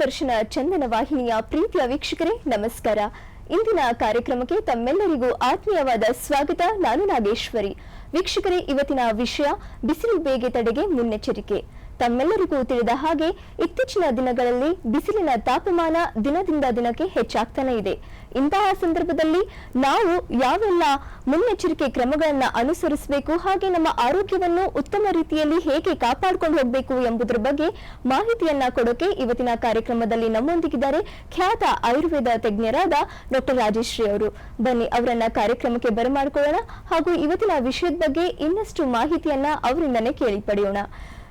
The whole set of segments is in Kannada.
ದೂರದರ್ಶನ ಚಂದನ ವಾಹಿನಿಯ ಪ್ರೀತಿಯ ವೀಕ್ಷಕರೇ, ನಮಸ್ಕಾರ. ಇಂದಿನ ಕಾರ್ಯಕ್ರಮಕ್ಕೆ ತಮ್ಮೆಲ್ಲರಿಗೂ ಆತ್ಮೀಯವಾದ ಸ್ವಾಗತ. ನಾನು ನಾಗೇಶ್ವರಿ. ವೀಕ್ಷಕರೇ, ಇವತ್ತಿನ ವಿಷಯ, ಬಿಸಿಲು ಬೇಗೆ ತಡೆಗೆ ಮುನ್ನೆಚ್ಚರಿಕೆ. ತಮ್ಮೆಲ್ಲರಿಗೂ ತಿಳಿದ ಹಾಗೆ ಇತ್ತೀಚಿನ ದಿನಗಳಲ್ಲಿ ಬಿಸಿಲಿನ ತಾಪಮಾನ ದಿನದಿಂದ ದಿನಕ್ಕೆ ಹೆಚ್ಚಾಗ್ತಾನೆ ಇದೆ. ಇಂತಹ ಸಂದರ್ಭದಲ್ಲಿ ನಾವು ಯಾವೆಲ್ಲ ಮುನ್ನೆಚ್ಚರಿಕೆ ಕ್ರಮಗಳನ್ನು ಅನುಸರಿಸಬೇಕು, ಹಾಗೆ ನಮ್ಮ ಆರೋಗ್ಯವನ್ನು ಉತ್ತಮ ರೀತಿಯಲ್ಲಿ ಹೇಗೆ ಕಾಪಾಡಿಕೊಂಡು ಹೋಗಬೇಕು ಎಂಬುದರ ಬಗ್ಗೆ ಮಾಹಿತಿಯನ್ನ ಕೊಡೋಕೆ ಇವತ್ತಿನ ಕಾರ್ಯಕ್ರಮದಲ್ಲಿ ನಮ್ಮೊಂದಿಗಿದ್ದಾರೆ ಖ್ಯಾತ ಆಯುರ್ವೇದ ತಜ್ಞರಾದ ಡಾಕ್ಟರ್ ರಾಜೇಶ್ರೀ ಅವರು. ಬನ್ನಿ, ಅವರನ್ನ ಕಾರ್ಯಕ್ರಮಕ್ಕೆ ಬರಮಾಡಿಕೊಳ್ಳೋಣ ಹಾಗೂ ಇವತ್ತಿನ ವಿಷಯದ ಬಗ್ಗೆ ಇನ್ನಷ್ಟು ಮಾಹಿತಿಯನ್ನ ಅವರಿಂದನೇ ಕೇಳಿ ಪಡೆಯೋಣ.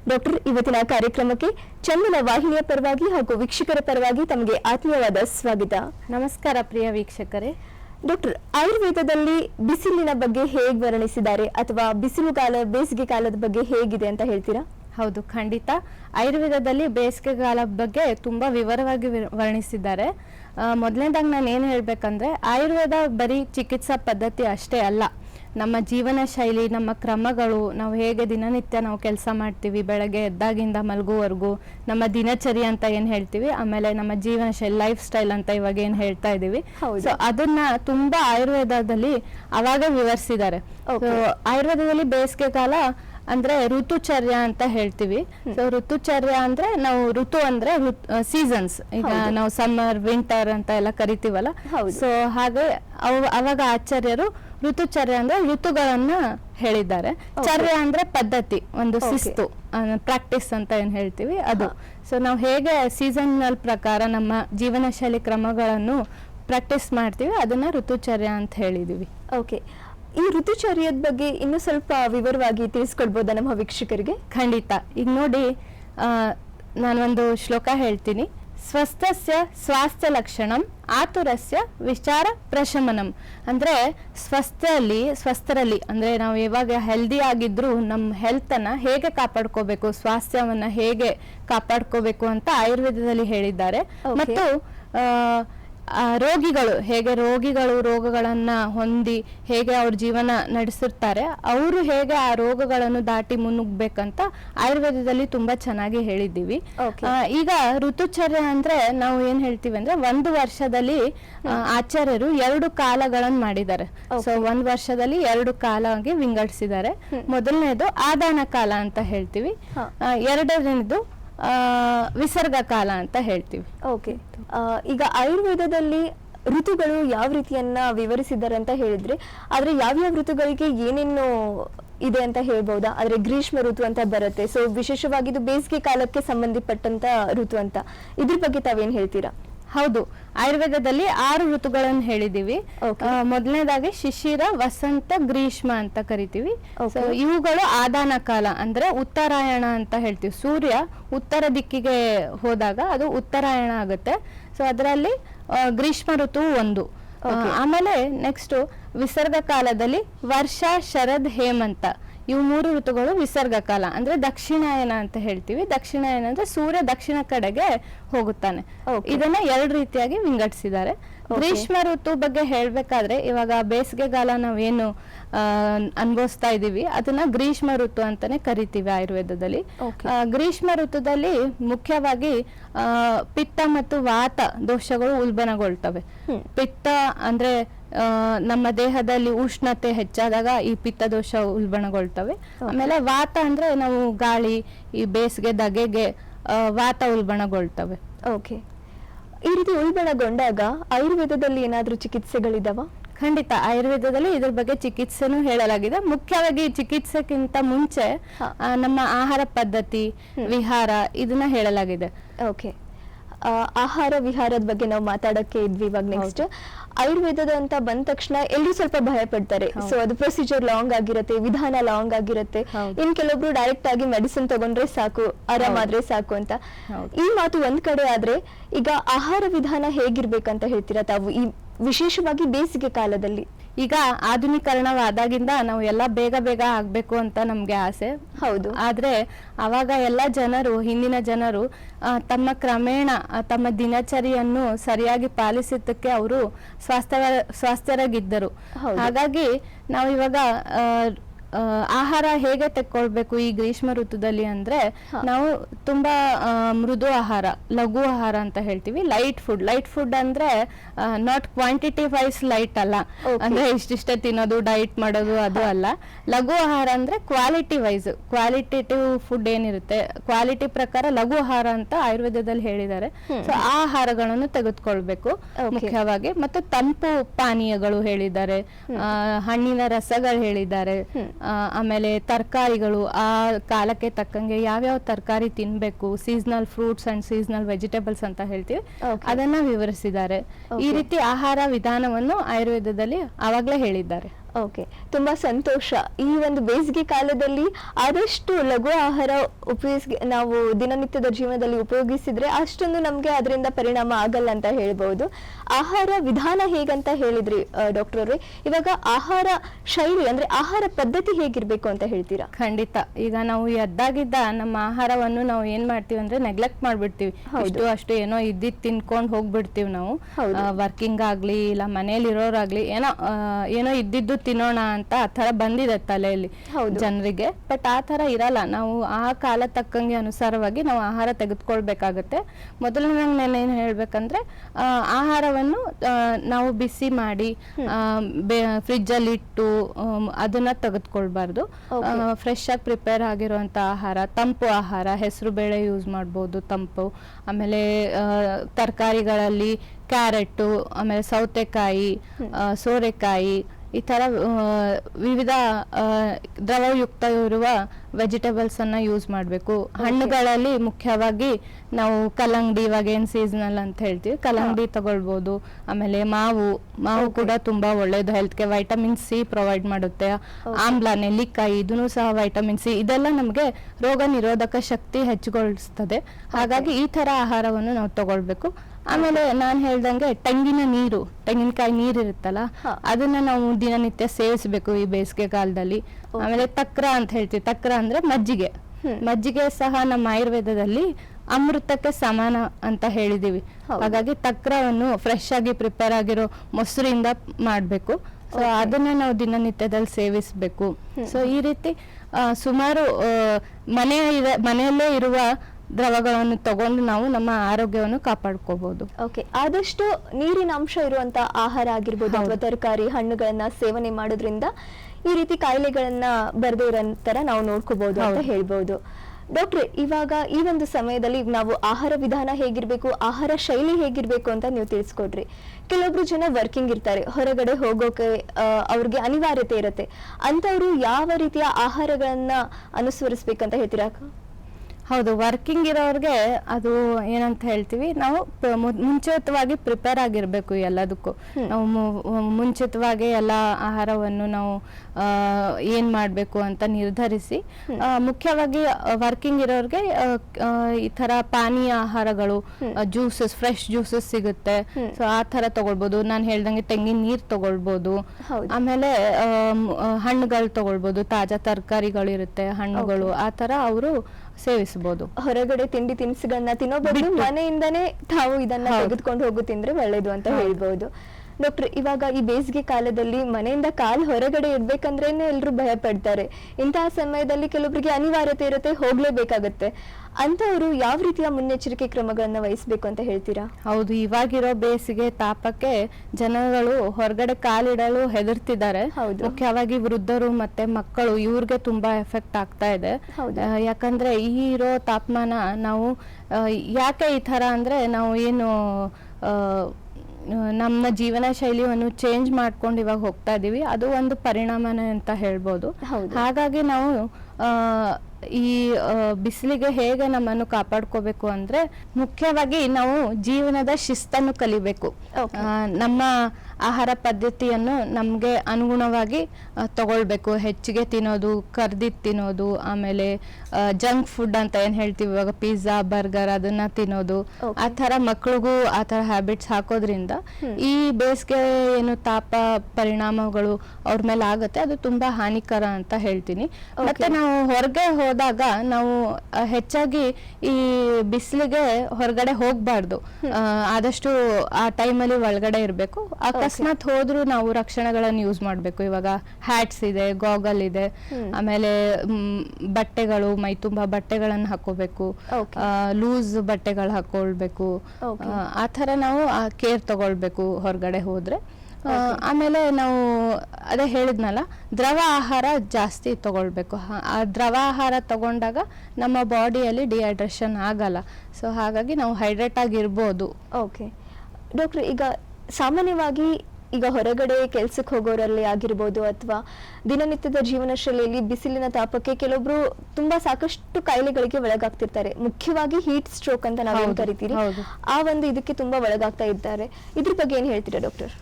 ಡಾಕ್ಟರ್ ಇವತ್ತಿನ ಕಾರ್ಯಕ್ರಮಕ್ಕೆ ಚಂದನ ವಾಹಿನಿಯ ಪರವಾಗಿ ಹಾಗೂ ವೀಕ್ಷಕರ ಪರವಾಗಿ ತಮಗೆ ಆತ್ಮೀಯವಾದ ಸ್ವಾಗತ. ನಮಸ್ಕಾರ ಪ್ರಿಯ ವೀಕ್ಷಕರೇ. ಡಾಕ್ಟರ್ ಆಯುರ್ವೇದದಲ್ಲಿ ಬಿಸಿಲಿನ ಬಗ್ಗೆ ಹೇಗೆ ವರ್ಣಿಸಿದ್ದಾರೆ ಅಥವಾ ಬಿಸಿಲು ಕಾಲ ಬೇಸಿಗೆ ಕಾಲದ ಬಗ್ಗೆ ಹೇಗಿದೆ ಅಂತ ಹೇಳ್ತೀರಾ? ಹೌದು ಖಂಡಿತ. ಆಯುರ್ವೇದದಲ್ಲಿ ಬೇಸಿಗೆಗಾಲ ಬಗ್ಗೆ ತುಂಬ ವಿವರವಾಗಿ ವಿರ್- ವರ್ಣಿಸಿದ್ದಾರೆ. ಮೊದಲನೇದಾಗಿ ನಾನು ಏನು ಹೇಳಬೇಕಂದ್ರೆ ಆಯುರ್ವೇದ ಬರೀ ಚಿಕಿತ್ಸಾ ಪದ್ಧತಿ ಅಷ್ಟೇ ಅಲ್ಲ. ನಮ್ಮ ಜೀವನ ಶೈಲಿ ನಮ್ಮ ಕ್ರಮಗಳು ನಾವು ಹೇಗೆ ದಿನನಿತ್ಯ ನಾವು ಕೆಲಸ ಮಾಡ್ತೀವಿ ಬೆಳಗ್ಗೆ ಎದ್ದಾಗಿಂದ ಮಲಗುವವರೆಗೂ ನಮ್ಮ ದಿನಚರಿ ಅಂತ ಏನು ಹೇಳ್ತೀವಿ ಆಮೇಲೆ ನಮ್ಮ ಜೀವನ ಶೈಲಿ ಲೈಫ್ ಸ್ಟೈಲ್ ಅಂತ ಇವಾಗ ಏನು ಹೇಳ್ತಾ ಇದೀವಿ. ಸೊ ಅದನ್ನ ತುಂಬಾ ಆಯುರ್ವೇದದಲ್ಲಿ ಅವಾಗ ವಿವರಿಸಿದ್ದಾರೆ. ಆಯುರ್ವೇದದಲ್ಲಿ ಬೇಸಿಗೆ ಕಾಲ ಅಂದ್ರೆ ಋತುಚರ್ಯ ಅಂತ ಹೇಳ್ತೀವಿ. ಸೊ ಋತುಚರ್ಯ ಅಂದ್ರೆ ನಾವು ಋತು ಅಂದ್ರೆ ಸೀಸನ್ಸ್ ಈಗ ನಾವು ಸಮ್ಮರ್ ವಿಂಟರ್ ಅಂತ ಎಲ್ಲ ಕರಿತೀವಲ್ಲ. ಸೊ ಹಾಗೆ ಅವ್- ಅವಾಗ ಆಚಾರ್ಯರು ಋತುಚರ್ಯ ಅಂದ್ರೆ ಋತುಗಳನ್ನ ಹೇಳಿದ್ದಾರೆ. ಚರ್ಯ ಅಂದ್ರೆ ಪದ್ಧತಿ ಒಂದು. ಶಿಸ್ತು ಪ್ರಾಕ್ಟೀಸ್ ಅಂತ ಏನ್ ಹೇಳ್ತೀವಿ ಅದು. ಸೊ ನಾವು ಹೇಗೆ ಸೀಸನಲ್ ಪ್ರಕಾರ ನಮ್ಮ ಜೀವನ ಶೈಲಿ ಕ್ರಮಗಳನ್ನು ಪ್ರಾಕ್ಟೀಸ್ ಮಾಡ್ತೀವಿ ಅದನ್ನ ಋತುಚರ್ಯ ಅಂತ ಹೇಳಿದೀವಿ. ಓಕೆ ಈ ಋತುಚರ್ಯದ ಬಗ್ಗೆ ಇನ್ನೂ ಸ್ವಲ್ಪ ವಿವರವಾಗಿ ತಿಳಿಸ್ಕೊಡ್ಬೋದಾ ನಮ್ಮ ವೀಕ್ಷಕರಿಗೆ? ಖಂಡಿತ. ಈಗ ನೋಡಿ ನಾನೊಂದು ಶ್ಲೋಕ ಹೇಳ್ತೀನಿ. ಸ್ವಸ್ಥಸ್ಯ ಸ್ವಾಸ್ಥ್ಯ ಲಕ್ಷಣಂ ಆತುರಸ್ಯ ವಿಚಾರ ಪ್ರಶಮನಂ. ಅಂದ್ರೆ ಸ್ವಸ್ಥರಲ್ಲಿ ಸ್ವಸ್ಥರಲ್ಲಿ ಅಂದ್ರೆ ನಾವು ಇವಾಗ ಹೆಲ್ದಿ ಆಗಿದ್ರು ನಮ್ಮ ಹೆಲ್ತ್ ಅನ್ನ ಹೇಗೆ ಕಾಪಾಡ್ಕೋಬೇಕು ಸ್ವಾಸ್ಥ್ಯವನ್ನ ಹೇಗೆ ಕಾಪಾಡ್ಕೋಬೇಕು ಅಂತ ಆಯುರ್ವೇದದಲ್ಲಿ ಹೇಳಿದ್ದಾರೆ. ಮತ್ತು ರೋಗಿಗಳು ಹೇಗೆ ರೋಗಿಗಳು ರೋಗಗಳನ್ನ ಹೊಂದಿ ಹೇಗೆ ಅವ್ರ ಜೀವನ ನಡೆಸಿರ್ತಾರೆ ಅವರು ಹೇಗೆ ಆ ರೋಗಗಳನ್ನು ದಾಟಿ ಮುನ್ನುಗ್ಬೇಕಂತ ಆಯುರ್ವೇದದಲ್ಲಿ ತುಂಬಾ ಚೆನ್ನಾಗಿ ಹೇಳಿದ್ದೀವಿ. ಈಗ ಋತುಚರ್ಯ ಅಂದ್ರೆ ನಾವು ಏನ್ ಹೇಳ್ತೀವಿ ಅಂದ್ರೆ ಒಂದು ವರ್ಷದಲ್ಲಿ ಆಚಾರ್ಯರು ಎರಡು ಕಾಲಗಳನ್ನ ಮಾಡಿದ್ದಾರೆ. ಸೊ ಒಂದ್ ವರ್ಷದಲ್ಲಿ ಎರಡು ಕಾಲ ಆಗಿ ವಿಂಗಡಿಸಿದ್ದಾರೆ ಮೊದಲನೇದು ಆದಾನ ಕಾಲ ಅಂತ ಹೇಳ್ತೀವಿ. ಎರಡನೇದು ವಿಸರ್ಗ ಕಾಲ ಅಂತ ಹೇಳ್ತೀವಿ. ಓಕೆ ಈಗ ಆಯುರ್ವೇದದಲ್ಲಿ ಋತುಗಳು ಯಾವ ರೀತಿಯನ್ನ ವಿವರಿಸಿದ್ದಾರೆ ಅಂತ ಹೇಳಿದ್ರೆ ಆದ್ರೆ ಯಾವ್ಯಾವ ಋತುಗಳಿಗೆ ಏನೇನು ಇದೆ ಅಂತ ಹೇಳ್ಬಹುದಾ ಆದ್ರೆ ಗ್ರೀಷ್ಮ ಋತು ಅಂತ ಬರುತ್ತೆ. ಸೊ ವಿಶೇಷವಾಗಿ ಇದು ಬೇಸಿಗೆ ಕಾಲಕ್ಕೆ ಸಂಬಂಧಪಟ್ಟಂತ ಋತು ಅಂತ. ಇದ್ರ ಬಗ್ಗೆ ತಾವೇನ್ ಹೇಳ್ತೀರಾ? ಹೌದು. ಆಯುರ್ವೇದದಲ್ಲಿ ಆರು ಋತುಗಳನ್ನು ಹೇಳಿದೀವಿ ಮೊದಲನೇದಾಗಿ ಶಿಶಿರ ವಸಂತ ಗ್ರೀಷ್ಮ ಅಂತ ಕರಿತೀವಿ. ಸೊ ಇವುಗಳು ಆದಾನ ಕಾಲ ಅಂದ್ರೆ ಉತ್ತರಾಯಣ ಅಂತ ಹೇಳ್ತೀವಿ. ಸೂರ್ಯ ಉತ್ತರ ದಿಕ್ಕಿಗೆ ಹೋದಾಗ ಅದು ಉತ್ತರಾಯಣ ಆಗುತ್ತೆ. ಸೊ ಅದರಲ್ಲಿ ಗ್ರೀಷ್ಮ ಋತು ಒಂದು. ಆಮೇಲೆ ನೆಕ್ಸ್ಟ್ ವಿಸರ್ಗ ಕಾಲದಲ್ಲಿ ವರ್ಷ ಶರದ್ ಹೇಮಂತ. ಇವು ಮೂರು ಋತುಗಳು ವಿಸರ್ಗ ಕಾಲ ಅಂದ್ರೆ ದಕ್ಷಿಣಾಯನ ಅಂತ ಹೇಳ್ತೀವಿ. ದಕ್ಷಿಣಾಯನ ಅಂದ್ರೆ ಸೂರ್ಯ ದಕ್ಷಿಣ ಕಡೆಗೆ ಹೋಗುತ್ತಾನೆ. ಇದನ್ನ ಎರಡು ರೀತಿಯಾಗಿ ವಿಂಗಡಿಸಿದ್ದಾರೆ. ಗ್ರೀಷ್ಮ ಋತು ಬಗ್ಗೆ ಹೇಳ್ಬೇಕಾದ್ರೆ ಇವಾಗ ಬೇಸಿಗೆಗಾಲ ನಾವೇನು ಅನುಭವಿಸ್ತಾ ಇದೀವಿ ಅದನ್ನ ಗ್ರೀಷ್ಮ ಋತು ಅಂತಾನೆ ಕರಿತೀವಿ ಆಯುರ್ವೇದದಲ್ಲಿ. ಗ್ರೀಷ್ಮ ಋತುದಲ್ಲಿ ಮುಖ್ಯವಾಗಿ ಪಿತ್ತ ಮತ್ತು ವಾತ ದೋಷಗಳು ಉಲ್ಬಣಗೊಳ್ತವೆ. ಪಿತ್ತ ಅಂದ್ರೆ ನಮ್ಮ ದೇಹದಲ್ಲಿ ಉಷ್ಣತೆ ಹೆಚ್ಚಾದಾಗ ಈ ಪಿತ್ತ ದೋಷ ಉಲ್ಬಣಗೊಳ್ತವೆ ಆಮೇಲೆ ವಾತ ಅಂದ್ರೆ ನಾವು ಗಾಳಿ ಈ ಬೇಸಿಗೆ ದಗೆಗೆ ವಾತ ಉಲ್ಬಣಗೊಳ್ತವೆ. ಓಕೆ. ಈ ರೀತಿ ಉಲ್ಬಣಗೊಂಡಾಗ ಆಯುರ್ವೇದದಲ್ಲಿ ಏನಾದರೂ ಚಿಕಿತ್ಸೆಗಳಿದಾವ? ಖಂಡಿತ. ಆಯುರ್ವೇದದಲ್ಲಿ ಇದ್ರ ಬಗ್ಗೆ ಚಿಕಿತ್ಸೆನೂ ಹೇಳಲಾಗಿದೆ. ಮುಖ್ಯವಾಗಿ ಚಿಕಿತ್ಸೆಗಿಂತ ಮುಂಚೆ ನಮ್ಮ ಆಹಾರ ಪದ್ಧತಿ ವಿಹಾರ ಇದನ್ನ ಹೇಳಲಾಗಿದೆ. ಓಕೆ. ಆಹಾರ ವಿಹಾರದ ಬಗ್ಗೆ ನಾವು ಮಾತಾಡಕ್ಕೆ ಇದ್ವಿ ಇವಾಗ ನೆಕ್ಸ್ಟ್ ಆಯುರ್ವೇದದ ಅಂತ ಬಂದ ತಕ್ಷಣ ಎಲ್ಲರೂ ಸ್ವಲ್ಪ ಭಯ ಪಡ್ತಾರೆ. ಸೊ ಅದು ಪ್ರೊಸೀಜರ್ ಲಾಂಗ್ ಆಗಿರುತ್ತೆ ವಿಧಾನ ಲಾಂಗ್ ಆಗಿರುತ್ತೆ. ಇನ್ ಕೆಲವೊಬ್ರು ಡೈರೆಕ್ಟ್ ಆಗಿ ಮೆಡಿಸಿನ್ ತಗೊಂಡ್ರೆ ಸಾಕು ಆರಾಮಾದ್ರೆ ಸಾಕು ಅಂತ. ಈ ಮಾತು ಒಂದ್ ಕಡೆ ಆದ್ರೆ ಈಗ ಆಹಾರ ವಿಧಾನ ಹೇಗಿರ್ಬೇಕಂತ ಹೇಳ್ತೀರಾ ತಾವು? ಈ ವಿಶೇಷವಾಗಿ ಬೇಸಿಗೆ ಕಾಲದಲ್ಲಿ. ಈಗ ಆಧುನೀಕರಣವಾದಾಗಿಂದ ನಾವು ಎಲ್ಲ ಬೇಗ ಬೇಗ ಆಗ್ಬೇಕು ಅಂತ ನಮ್ಗೆ ಆಸೆ. ಹೌದು. ಆದ್ರೆ ಅವಾಗ ಎಲ್ಲ ಜನರು ಹಿಂದಿನ ಜನರು ತಮ್ಮ ಕ್ರಮೇಣ ತಮ್ಮ ದಿನಚರಿಯನ್ನು ಸರಿಯಾಗಿ ಪಾಲಿಸಿದ್ದಕ್ಕೆ ಅವರು ಸ್ವಾಸ್ಥ್ಯ ಸ್ವಾಸ್ಥ್ಯರಾಗಿದ್ದರು. ಹಾಗಾಗಿ ನಾವು ಇವಾಗ ಆಹಾರ ಹೇಗೆ ತಕ್ಕೊಳ್ಬೇಕು ಈ ಗ್ರೀಷ್ಮ ಋತುದಲ್ಲಿ ಅಂದ್ರೆ ನಾವು ತುಂಬಾ ಮೃದು ಆಹಾರ ಲಘು ಆಹಾರ ಅಂತ ಹೇಳ್ತೀವಿ. ಲೈಟ್ ಫುಡ್ ಲೈಟ್ ಫುಡ್ ಅಂದ್ರೆ ನಾಟ್ ಕ್ವಾಂಟಿಟಿ ವೈಸ್ ಲೈಟ್ ಅಲ್ಲ. ಅಂದ್ರೆ ಇಷ್ಟಿಷ್ಟೇ ತಿನ್ನೋದು ಡೈಟ್ ಮಾಡೋದು ಅದು ಅಲ್ಲ. ಲಘು ಆಹಾರ ಅಂದ್ರೆ ಕ್ವಾಲಿಟಿ ವೈಸ್ ಕ್ವಾಲಿಟೇಟಿವ್ ಫುಡ್ ಏನಿರುತ್ತೆ. ಕ್ವಾಲಿಟಿ ಪ್ರಕಾರ ಲಘು ಆಹಾರ ಅಂತ ಆಯುರ್ವೇದದಲ್ಲಿ ಹೇಳಿದ್ದಾರೆ. ಸೊ ಆ ಆಹಾರಗಳನ್ನು ತೆಗೆದುಕೊಳ್ಬೇಕು ಮುಖ್ಯವಾಗಿ. ಮತ್ತು ತಂಪು ಪಾನೀಯಗಳು ಹೇಳಿದ್ದಾರೆ. ಹಣ್ಣಿನ ರಸಗಳು ಹೇಳಿದ್ದಾರೆ. ಆಮೇಲೆ ತರಕಾರಿಗಳು ಆ ಕಾಲಕ್ಕೆ ತಕ್ಕಂಗೆ ಯಾವ್ಯಾವ ತರಕಾರಿ ತಿನ್ಬೇಕು seasonal fruits and seasonal vegetables ಅಂತ ಹೇಳ್ತೀವಿ. ಅದನ್ನ ವಿವರಿಸಿದ್ದಾರೆ. ಈ ರೀತಿ ಆಹಾರ ವಿಧಾನವನ್ನು ಆಯುರ್ವೇದದಲ್ಲಿ ಆವಾಗಲೇ ಹೇಳಿದ್ದಾರೆ. ಓಕೆ ತುಂಬಾ ಸಂತೋಷ. ಈ ಒಂದು ಬೇಸಿಗೆ ಕಾಲದಲ್ಲಿ ಆದಷ್ಟು ಲಘು ಆಹಾರ ಉಪಯೋಗಿಸ್ ನಾವು ದಿನನಿತ್ಯದ ಜೀವನದಲ್ಲಿ ಉಪಯೋಗಿಸಿದ್ರೆ ಅಷ್ಟೊಂದು ನಮ್ಗೆ ಅದರಿಂದ ಪರಿಣಾಮ ಆಗಲ್ಲ ಅಂತ ಹೇಳ್ಬೋದು. ಆಹಾರ ವಿಧಾನ ಹೇಗಂತ ಹೇಳಿದ್ರಿ ಡಾಕ್ಟರ್ ಅವ್ರೆ ಇವಾಗ ಆಹಾರ ಶೈಲಿ ಅಂದ್ರೆ ಆಹಾರ ಪದ್ಧತಿ ಹೇಗಿರ್ಬೇಕು ಅಂತ ಹೇಳ್ತೀರಾ? ಖಂಡಿತ. ಈಗ ನಾವು ಎದ್ದಾಗಿದ್ದ ನಮ್ಮ ಆಹಾರವನ್ನು ನಾವು ಏನ್ ಮಾಡ್ತೀವಿ ಅಂದ್ರೆ ನೆಗ್ಲೆಕ್ಟ್ ಮಾಡ್ಬಿಡ್ತೀವಿ. ಇಷ್ಟು ಅಷ್ಟು ಏನೋ ಇದ್ದಿದ್ ತಿನ್ಕೊಂಡು ಹೋಗ್ಬಿಡ್ತೀವಿ ನಾವು. ವರ್ಕಿಂಗ್ ಆಗ್ಲಿ ಇಲ್ಲ ಮನೇಲಿ ಇರೋರಾಗ್ಲಿ ಏನೋ ಏನೋ ಇದ್ದಿದ್ದು ತಿನ್ನೋಣ ಅಂತ ಆ ತರ ಬಂದಿದೆ ತಲೆಯಲ್ಲಿ ಜನರಿಗೆ. ಬಟ್ ಆ ತರ ಇರಲ್ಲ. ನಾವು ಆ ಕಾಲ ತಕ್ಕಂಗೆ ಅನುಸಾರವಾಗಿ ನಾವು ಆಹಾರ ತೆಗೆದುಕೊಳ್ಬೇಕಾಗತ್ತೆ. ಮೊದಲನೇದಾಗಿ ನಾನು ಏನು ಹೇಳ್ಬೇಕಂದ್ರೆ ಆಹಾರವನ್ನು ನಾವು ಬಿಸಿ ಮಾಡಿ ಫ್ರಿಜ್ಜಲ್ಲಿ ಇಟ್ಟು ಅದನ್ನ ತೆಗೆದುಕೊಳ್ಬಾರ್ದು. ಫ್ರೆಶ್ ಆಗಿ ಪ್ರಿಪೇರ್ ಆಗಿರುವಂತ ಆಹಾರ ತಂಪು ಆಹಾರ ಹೆಸರು ಬೇಳೆ ಯೂಸ್ ಮಾಡ್ಬೋದು ತಂಪು. ಆಮೇಲೆ ತರಕಾರಿಗಳಲ್ಲಿ ಕ್ಯಾರೆಟು ಆಮೇಲೆ ಸೌತೆಕಾಯಿ ಸೋರೆಕಾಯಿ ಈ ಥರ ವಿವಿಧ ದ್ರವಯುಕ್ತ ಇರುವ ವೆಜಿಟೇಬಲ್ಸನ್ನು ಅನ್ನ ಯೂಸ್ ಮಾಡಬೇಕು. ಹಣ್ಣುಗಳಲ್ಲಿ ಮುಖ್ಯವಾಗಿ ನಾವು ಕಲ್ಲಂಗಡಿ ಇವಾಗ ಏನು ಸೀಸನಲ್ ಅಂತ ಹೇಳ್ತೀವಿ. ಕಲ್ಲಂಗಡಿ ತಗೊಳ್ಬೋದು. ಆಮೇಲೆ ಮಾವು ಮಾವು ಕೂಡ ತುಂಬ ಒಳ್ಳೆಯದು ಹೆಲ್ತ್ಗೆ ವೈಟಮಿನ್ ಸಿ ಪ್ರೊವೈಡ್ ಮಾಡುತ್ತೆ. ಆಮ್ಲ ನೆಲ್ಲಿಕಾಯಿ ಇದೂ ಸಹ ವೈಟಮಿನ್ ಸಿ ಇದೆಲ್ಲ ನಮಗೆ ರೋಗ ನಿರೋಧಕ ಶಕ್ತಿ ಹೆಚ್ಚುಗೊಳಿಸ್ತದೆ. ಹಾಗಾಗಿ ಈ ಥರ ಆಹಾರವನ್ನು ನಾವು ತಗೊಳ್ಬೇಕು. ಆಮೇಲೆ ನಾನ್ ಹೇಳ್ದಂಗೆ ತೆಂಗಿನ ನೀರು ತೆಂಗಿನಕಾಯಿ ನೀರ್ ಇರುತ್ತಲ್ಲ ಅದನ್ನ ನಾವು ದಿನನಿತ್ಯ ಸೇವಿಸಬೇಕು ಈ ಬೇಸಿಗೆ ಕಾಲದಲ್ಲಿ. ಆಮೇಲೆ ತಕ್ರ ಅಂತ ಹೇಳ್ತೀವಿ. ತಕ್ರ ಅಂದ್ರೆ ಮಜ್ಜಿಗೆ. ಮಜ್ಜಿಗೆ ಸಹ ನಮ್ಮ ಆಯುರ್ವೇದದಲ್ಲಿ ಅಮೃತಕ್ಕೆ ಸಮಾನ ಅಂತ ಹೇಳಿದೀವಿ. ಹಾಗಾಗಿ ತಕ್ರವನ್ನು ಫ್ರೆಶ್ ಆಗಿ ಪ್ರಿಪೇರ್ ಆಗಿರೋ ಮೊಸರಿಂದ ಮಾಡಬೇಕು. ಸೊ ಅದನ್ನ ನಾವು ದಿನನಿತ್ಯದಲ್ಲಿ ಸೇವಿಸಬೇಕು. ಸೊ ಈ ರೀತಿ ಸುಮಾರು ಆ, ಮನೆ ಇರ- ಮನೆಯಲ್ಲೇ ಇರುವ ದ್ರವಗಳನ್ನು ತಗೊಂಡು ನಾವು ನಮ್ಮ ಆರೋಗ್ಯವನ್ನು ಕಾಪಾಡ್ಕೋಬಹುದು ಓಕೆ ಆದಷ್ಟು ನೀರಿನ ಅಂಶ ಇರುವಂತ ಆಹಾರ ಆಗಿರ್ಬೋದು ಅಥವಾ ತರಕಾರಿ ಹಣ್ಣುಗಳನ್ನ ಸೇವನೆ ಮಾಡೋದ್ರಿಂದ ಈ ರೀತಿ ಕಾಯಿಲೆಗಳನ್ನ ಬರದೇ ಇರೋ ತರ ನಾವು ನೋಡ್ಕೋಬಹುದು ಅಂತ ಹೇಳ್ಬಹುದು ಹೇಳ್ಬೋದು. ಡಾಕ್ಟ್ರೆ ಇವಾಗ ಈ ಒಂದು ಸಮಯದಲ್ಲಿ ನಾವು ಆಹಾರ ವಿಧಾನ ಹೇಗಿರ್ಬೇಕು ಆಹಾರ ಶೈಲಿ ಹೇಗಿರ್ಬೇಕು ಅಂತ ನೀವು ತಿಳಿಸ್ಕೊಡ್ರಿ. ಕೆಲವೊಬ್ರು ಜನ ವರ್ಕಿಂಗ್ ಇರ್ತಾರೆ ಹೊರಗಡೆ ಹೋಗೋಕೆ ಅವ್ರಿಗೆ ಅನಿವಾರ್ಯತೆ ಇರುತ್ತೆ. ಅಂತವ್ರು ಯಾವ ರೀತಿಯ ಆಹಾರಗಳನ್ನ ಅನುಸರಿಸ್ಬೇಕಂತ ಹೇಳ್ತೀರಾ? ಹೌದು ವರ್ಕಿಂಗ್ ಇರೋರಿಗೆ ಅದು ಏನಂತ ಹೇಳ್ತೀವಿ ನಾವು ಮುಂಚಿತವಾಗಿ ಪ್ರಿಪೇರ್ ಆಗಿರ್ಬೇಕು ಎಲ್ಲದಕ್ಕೂ. ನಾವು ಮುಂಚಿತವಾಗಿ ಎಲ್ಲ ಆಹಾರವನ್ನು ನಾವು ಏನ್ ಮಾಡ್ಬೇಕು ಅಂತ ನಿರ್ಧರಿಸಿ ಮುಖ್ಯವಾಗಿ ವರ್ಕಿಂಗ್ ಇರೋರಿಗೆ ಈ ತರ ಪಾನೀಯ ಆಹಾರಗಳು ಜ್ಯೂಸಸ್ ಫ್ರೆಶ್ ಜ್ಯೂಸಸ್ ಸಿಗುತ್ತೆ. ಸೊ ಆ ತರ ತಗೊಳ್ಬೋದು. ನಾನು ಹೇಳ್ದಂಗೆ ತೆಂಗಿನ ನೀರು ತಗೊಳ್ಬೋದು. ಆಮೇಲೆ ಹಣ್ಣುಗಳು ತಗೊಳ್ಬೋದು. ತಾಜಾ ತರಕಾರಿಗಳು ಇರುತ್ತೆ ಹಣ್ಣುಗಳು ಆ ತರ ಅವರು ಸೇವಿಸಬಹುದು ಹೊರಗಡೆ ತಿಂಡಿ ತಿನಿಸುಗಳನ್ನ ತಿನ್ನೋ ಬದಲು. ಮನೆಯಿಂದನೇ ತಾವು ಇದನ್ನ. ತೆಗೆದುಕೊಂಡು ಹೋಗು ತಿಂದ್ರೆ ಒಳ್ಳೇದು ಅಂತ ಹೌದು. ಹೇಳ್ಬಹುದು ಡಾಕ್ಟರ್ ಇವಾಗ ಈ ಬೇಸಿಗೆ ಕಾಲದಲ್ಲಿ ಮನೆಯಿಂದ ಕಾಲ್ ಹೊರಗಡೆ ಇಡ್ಬೇಕಂದ್ರೇನೆ ಎಲ್ಲರೂ ಭಯ ಪಡ್ತಾರೆ. ಇಂತಹ ಸಮಯದಲ್ಲಿ ಕೆಲವೊಬ್ಬರಿಗೆ ಅನಿವಾರ್ಯತೆ ಇರುತ್ತೆ ಹೋಗ್ಲೇಬೇಕಾಗತ್ತೆ. ಅಂತವರು ಯಾವ ರೀತಿಯ ಮುನ್ನೆಚ್ಚರಿಕೆ ಕ್ರಮಗಳನ್ನ ವಹಿಸಬೇಕು ಅಂತ ಹೇಳ್ತೀರಾ? ಹೌದು ಇವಾಗಿರೋ ಬೇಸಿಗೆ ತಾಪಕ್ಕೆ ಜನಗಳು ಹೊರಗಡೆ ಕಾಲಿಡಲು ಹೆದರ್ತಿದ್ದಾರೆ. ಹೌದು. ಮುಖ್ಯವಾಗಿ ವೃದ್ಧರು ಮತ್ತೆ ಮಕ್ಕಳು ಇವ್ರಿಗೆ ತುಂಬಾ ಎಫೆಕ್ಟ್ ಆಗ್ತಾ ಇದೆ. ಯಾಕಂದ್ರೆ ಈ ಇರೋ ತಾಪಮಾನ ನಾವು ಯಾಕೆ ಈ ತರ ಅಂದ್ರೆ ನಾವು ಏನು ನಮ್ಮ ಜೀವನ ಶೈಲಿಯನ್ನು ಚೇಂಜ್ ಮಾಡ್ಕೊಂಡು ಇವಾಗ ಹೋಗ್ತಾ ಇದೀವಿ. ಅದು ಒಂದು ಪರಿಣಾಮನೇ ಅಂತ ಹೇಳ್ಬೋದು. ಹಾಗಾಗಿ ನಾವು ಆ, ಈ ಬಿಸಿಲಿಗೆ ಹೇಗೆ ನಮ್ಮನ್ನು ಕಾಪಾಡ್ಕೋಬೇಕು ಅಂದ್ರೆ ಮುಖ್ಯವಾಗಿ ನಾವು ಜೀವನದ ಶಿಸ್ತನ್ನು ಕಲಿಬೇಕು. ನಮ್ಮ ಆಹಾರ ಪದ್ಧತಿಯನ್ನು ನಮಗೆ ಅನುಗುಣವಾಗಿ ತಗೊಳ್ಬೇಕು. ಹೆಚ್ಚಿಗೆ ತಿನ್ನೋದು ಕರ್ದಿದ್ ತಿನ್ನೋದು ಆಮೇಲೆ ಜಂಕ್ ಫುಡ್ ಅಂತ ಏನ್ ಹೇಳ್ತೀವಿ ಇವಾಗ ಪಿಜ್ಜಾ ಬರ್ಗರ್ ಅದನ್ನ ತಿನ್ನೋದು. ಆ ತರ ಮಕ್ಳಿಗೂ ಆ ತರ ಹ್ಯಾಬಿಟ್ಸ್ ಹಾಕೋದ್ರಿಂದ ಈ ಬೇಸಿಗೆ ಏನು ತಾಪ ಪರಿಣಾಮಗಳು ಅವ್ರ ಮೇಲೆ ಆಗುತ್ತೆ. ಅದು ತುಂಬಾ ಹಾನಿಕರ ಅಂತ ಹೇಳ್ತೀನಿ. ಮತ್ತೆ ನಾವು ಹೊರಗೆ ಹೋದಾಗ ನಾವು ಹೆಚ್ಚಾಗಿ ಈ ಬಿಸಿಲಿಗೆ ಹೊರಗಡೆ ಹೋಗ್ಬಾರ್ದು. ಆದಷ್ಟು ಆ ಟೈಮಲ್ಲಿ ಒಳಗಡೆ ಇರಬೇಕು. ಅಕಸ್ಮಾತ್ ಹೋದ್ರು ನಾವು ರಕ್ಷಣೆಗಳನ್ನು ಯೂಸ್ ಮಾಡಬೇಕು. ಇವಾಗ ಹ್ಯಾಟ್ಸ್ ಇದೆ ಗಾಗಲ್ ಇದೆ. ಆಮೇಲೆ ಬಟ್ಟೆಗಳು ಮೈ ತುಂಬಾ ಬಟ್ಟೆಗಳನ್ನು ಹಾಕೋಬೇಕು. ಲೂಸ್ ಬಟ್ಟೆಗಳು ಹಾಕೊಳ್ಬೇಕು. ಆ, ಥರ ನಾವು ಕೇರ್ ತಗೊಳ್ಬೇಕು ಹೊರಗಡೆ ಹೋದ್ರೆ. ಆಮೇಲೆ ನಾವು ಅದೇ ಹೇಳಿದ್ನಲ್ಲ ದ್ರವ ಆಹಾರ ಜಾಸ್ತಿ ತಗೊಳ್ಬೇಕು. ಆ ದ್ರವ ಆಹಾರ ತಗೊಂಡಾಗ ನಮ್ಮ ಬಾಡಿಯಲ್ಲಿ ಡಿಹೈಡ್ರೇಷನ್ ಆಗಲ್ಲ. ಸೊ ಹಾಗಾಗಿ ನಾವು ಹೈಡ್ರೇಟ್ ಆಗಿರ್ಬೋದು. ಓಕೆ ಡಾಕ್ಟರ್ ಈಗ ಸಾಮಾನ್ಯವಾಗಿ ಈಗ ಹೊರಗಡೆ ಕೆಲ್ಸಕ್ಕೆ ಹೋಗೋರಲ್ಲಿ ಆಗಿರ್ಬೋದು ಅಥವಾ ದಿನನಿತ್ಯದ ಜೀವನ ಶೈಲಿಯಲ್ಲಿ ಬಿಸಿಲಿನ ತಾಪಕ್ಕೆ ಕೆಲವೊಬ್ರು ತುಂಬಾ ಸಾಕಷ್ಟು ಕಾಯಿಲೆಗಳಿಗೆ ಒಳಗಾಗ್ತಿರ್ತಾರೆ. ಮುಖ್ಯವಾಗಿ ಹೀಟ್ ಸ್ಟ್ರೋಕ್ ಅಂತ ನಾವೇನು ಕರಿತೀವಿ ಕರಿತೀರಿ? ಆ ಒಂದು ಇದಕ್ಕೆ ತುಂಬಾ ಒಳಗಾಗ್ತಾ ಇದ್ದಾರೆ. ಇದ್ರ ಬಗ್ಗೆ ಏನ್ ಹೇಳ್ತೀರಾ ಡಾಕ್ಟರ್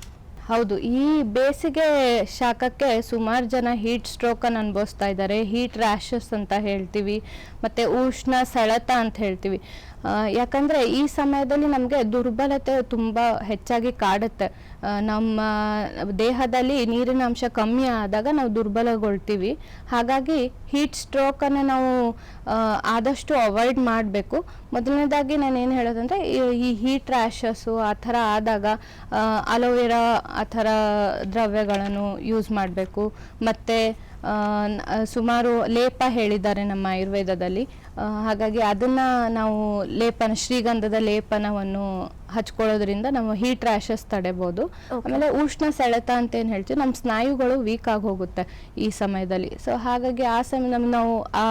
ಹೌದು ಈ ಬೇಸಿಗೆ ಶಾಖಕ್ಕೆ ಸುಮಾರು ಜನ ಹೀಟ್ ಸ್ಟ್ರೋಕನ್ನು ಅನುಭವಿಸ್ತಾ ಇದ್ದಾರೆ. ಹೀಟ್ ರ್ಯಾಷಸ್ ಅಂತ ಹೇಳ್ತೀವಿ ಮತ್ತು ಉಷ್ಣ ಸೆಳೆತ ಅಂತ ಹೇಳ್ತೀವಿ. ಯಾಕಂದ್ರೆ ಈ ಸಮಯದಲ್ಲಿ ನಮಗೆ ದುರ್ಬಲತೆ ತುಂಬ ಹೆಚ್ಚಾಗಿ ಕಾಡುತ್ತೆ. ನಮ್ಮ ದೇಹದಲ್ಲಿ ನೀರಿನ ಅಂಶ ಕಮ್ಮಿ ಆದಾಗ ನಾವು ದುರ್ಬಲಗೊಳ್ತೀವಿ. ಹಾಗಾಗಿ ಹೀಟ್ ಸ್ಟ್ರೋಕನ್ನು ನಾವು ಆದಷ್ಟು ಅವಾಯ್ಡ್ ಮಾಡಬೇಕು. ಮೊದಲನೇದಾಗಿ ನಾನು ಏನು ಹೇಳೋದಂದರೆ, ಈ- ಹೀಟ್ ರ್ಯಾಷಸ್ಸು ಆ ಥರ ಆದಾಗ ಅಲೋವೆರಾ ಆ ಥರ ದ್ರವ್ಯಗಳನ್ನು ಯೂಸ್ ಮಾಡಬೇಕು. ಮತ್ತು ಸುಮಾರು ಲೇಪ ಹೇಳಿದ್ದಾರೆ ನಮ್ಮ ಆಯುರ್ವೇದದಲ್ಲಿ. ಹಾಗಾಗಿ ಅದನ್ನ ನಾವು ಲೇಪನ ಶ್ರೀಗಂಧದ ಲೇಪನವನ್ನು ಹಚ್ಕೊಳ್ಳೋದ್ರಿಂದ ನಾವು ಹೀಟ್ ರ್ಯಾಷಸ್ ತಡೆಬೋದು. ಆಮೇಲೆ ಉಷ್ಣ ಸೆಳೆತ ಅಂತ ಏನು ಹೇಳ್ತೀವಿ ನಮ್ಮ ಸ್ನಾಯುಗಳು ವೀಕ್ ಆಗಿ ಹೋಗುತ್ತೆ ಈ ಸಮಯದಲ್ಲಿ. ಸೊ ಹಾಗಾಗಿ ಆ ಸಮಯ ನಾವು ಆ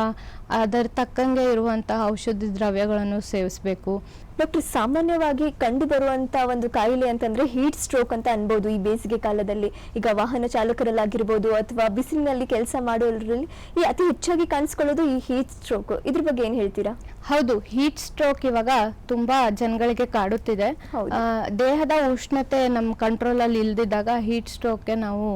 ಅದರ ತಕ್ಕಂಗೆ ಇರುವಂತಹ ಔಷಧಿ ದ್ರವ್ಯಗಳನ್ನು ಸೇವಿಸಬೇಕು. ಡಾಕ್ಟರ್ ಸಾಮಾನ್ಯವಾಗಿ ಕಂಡು ಬರುವಂತ ಒಂದು ಕಾಯಿಲೆ ಅಂತಂದ್ರೆ ಹೀಟ್ ಸ್ಟ್ರೋಕ್ ಅಂತ ಅನ್ಬೋದು ಈ ಬೇಸಿಗೆ ಕಾಲದಲ್ಲಿ. ಈಗ ವಾಹನ ಚಾಲಕರಲ್ಲಾಗಿರ್ಬೋದು ಅಥವಾ ಬಿಸಿಲಿನಲ್ಲಿ ಕೆಲಸ ಮಾಡೋರಲ್ಲಿ ಈ ಅತಿ ಹೆಚ್ಚಾಗಿ ಕಾಣಿಸ್ಕೊಳ್ಳೋದು ಈ ಹೀಟ್ ಸ್ಟ್ರೋಕ್ ಇದ್ರ ಬಗ್ಗೆ ಏನ್ ಹೇಳ್ತೀರಾ? ಹೌದು ಹೀಟ್ ಸ್ಟ್ರೋಕ್ ಇವಾಗ ತುಂಬಾ ಜನಗಳಿಗೆ ಕಾಡುತ್ತಿದೆ. ದೇಹದ ಉಷ್ಣತೆ ನಮ್ಮ ಕಂಟ್ರೋಲ್ ಅಲ್ಲಿ ಇಲ್ದಿದ್ದಾಗ ಹೀಟ್ ಸ್ಟ್ರೋಕ್ಗೆ ನಾವು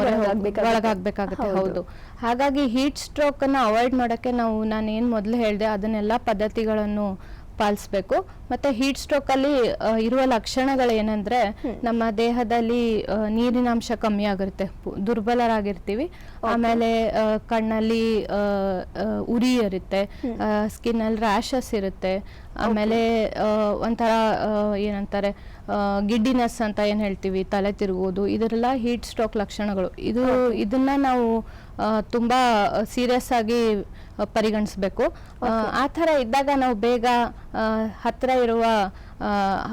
ಒಳಗಾಗ್ಬೇಕಾಗುತ್ತೆ. ಹೌದು. ಹಾಗಾಗಿ ಹೀಟ್ ಸ್ಟ್ರೋಕ್ ಅನ್ನ ಅವಾಯ್ಡ್ ಮಾಡೋಕೆ ನಾವು ನಾನು ಏನ್ ಮೊದಲು ಹೇಳಿದೆ ಅದನ್ನೆಲ್ಲ ಪದ್ಧತಿಗಳನ್ನು ಪಾಲಿಸ್ಬೇಕು. ಮತ್ತೆ ಹೀಟ್ ಸ್ಟ್ರೋಕ್ ಅಲ್ಲಿ ಇರುವ ಲಕ್ಷಣಗಳು ಏನಂದ್ರೆ ನಮ್ಮ ದೇಹದಲ್ಲಿ ನೀರಿನ ಅಂಶ ಕಮ್ಮಿ ಆಗಿರುತ್ತೆ ದುರ್ಬಲರಾಗಿರ್ತೀವಿ. ಆಮೇಲೆ ಕಣ್ಣಲ್ಲಿ ಉರಿ ಇರುತ್ತೆ ಸ್ಕಿನ್ ಅಲ್ಲಿ ರ್ಯಾಷಸ್ ಇರುತ್ತೆ. ಆಮೇಲೆ ಒಂಥರ ಏನಂತಾರೆ ಗಿಡ್ಡಿನೆಸ್ ಅಂತ ಏನ್ ಹೇಳ್ತೀವಿ ತಲೆ ತಿರುಗುವುದು ಇದರೆಲ್ಲ ಹೀಟ್ ಸ್ಟ್ರೋಕ್ ಲಕ್ಷಣಗಳು. ಇದು ಇದನ್ನ ನಾವು ತುಂಬಾ ಸೀರಿಯಸ್ ಆಗಿ ಪರಿಗಣಿಸ್ಬೇಕು. ಆ, ಥರ ಇದ್ದಾಗ ನಾವು ಬೇಗ ಹತ್ತಿರ ಹತ್ರ ಇರುವ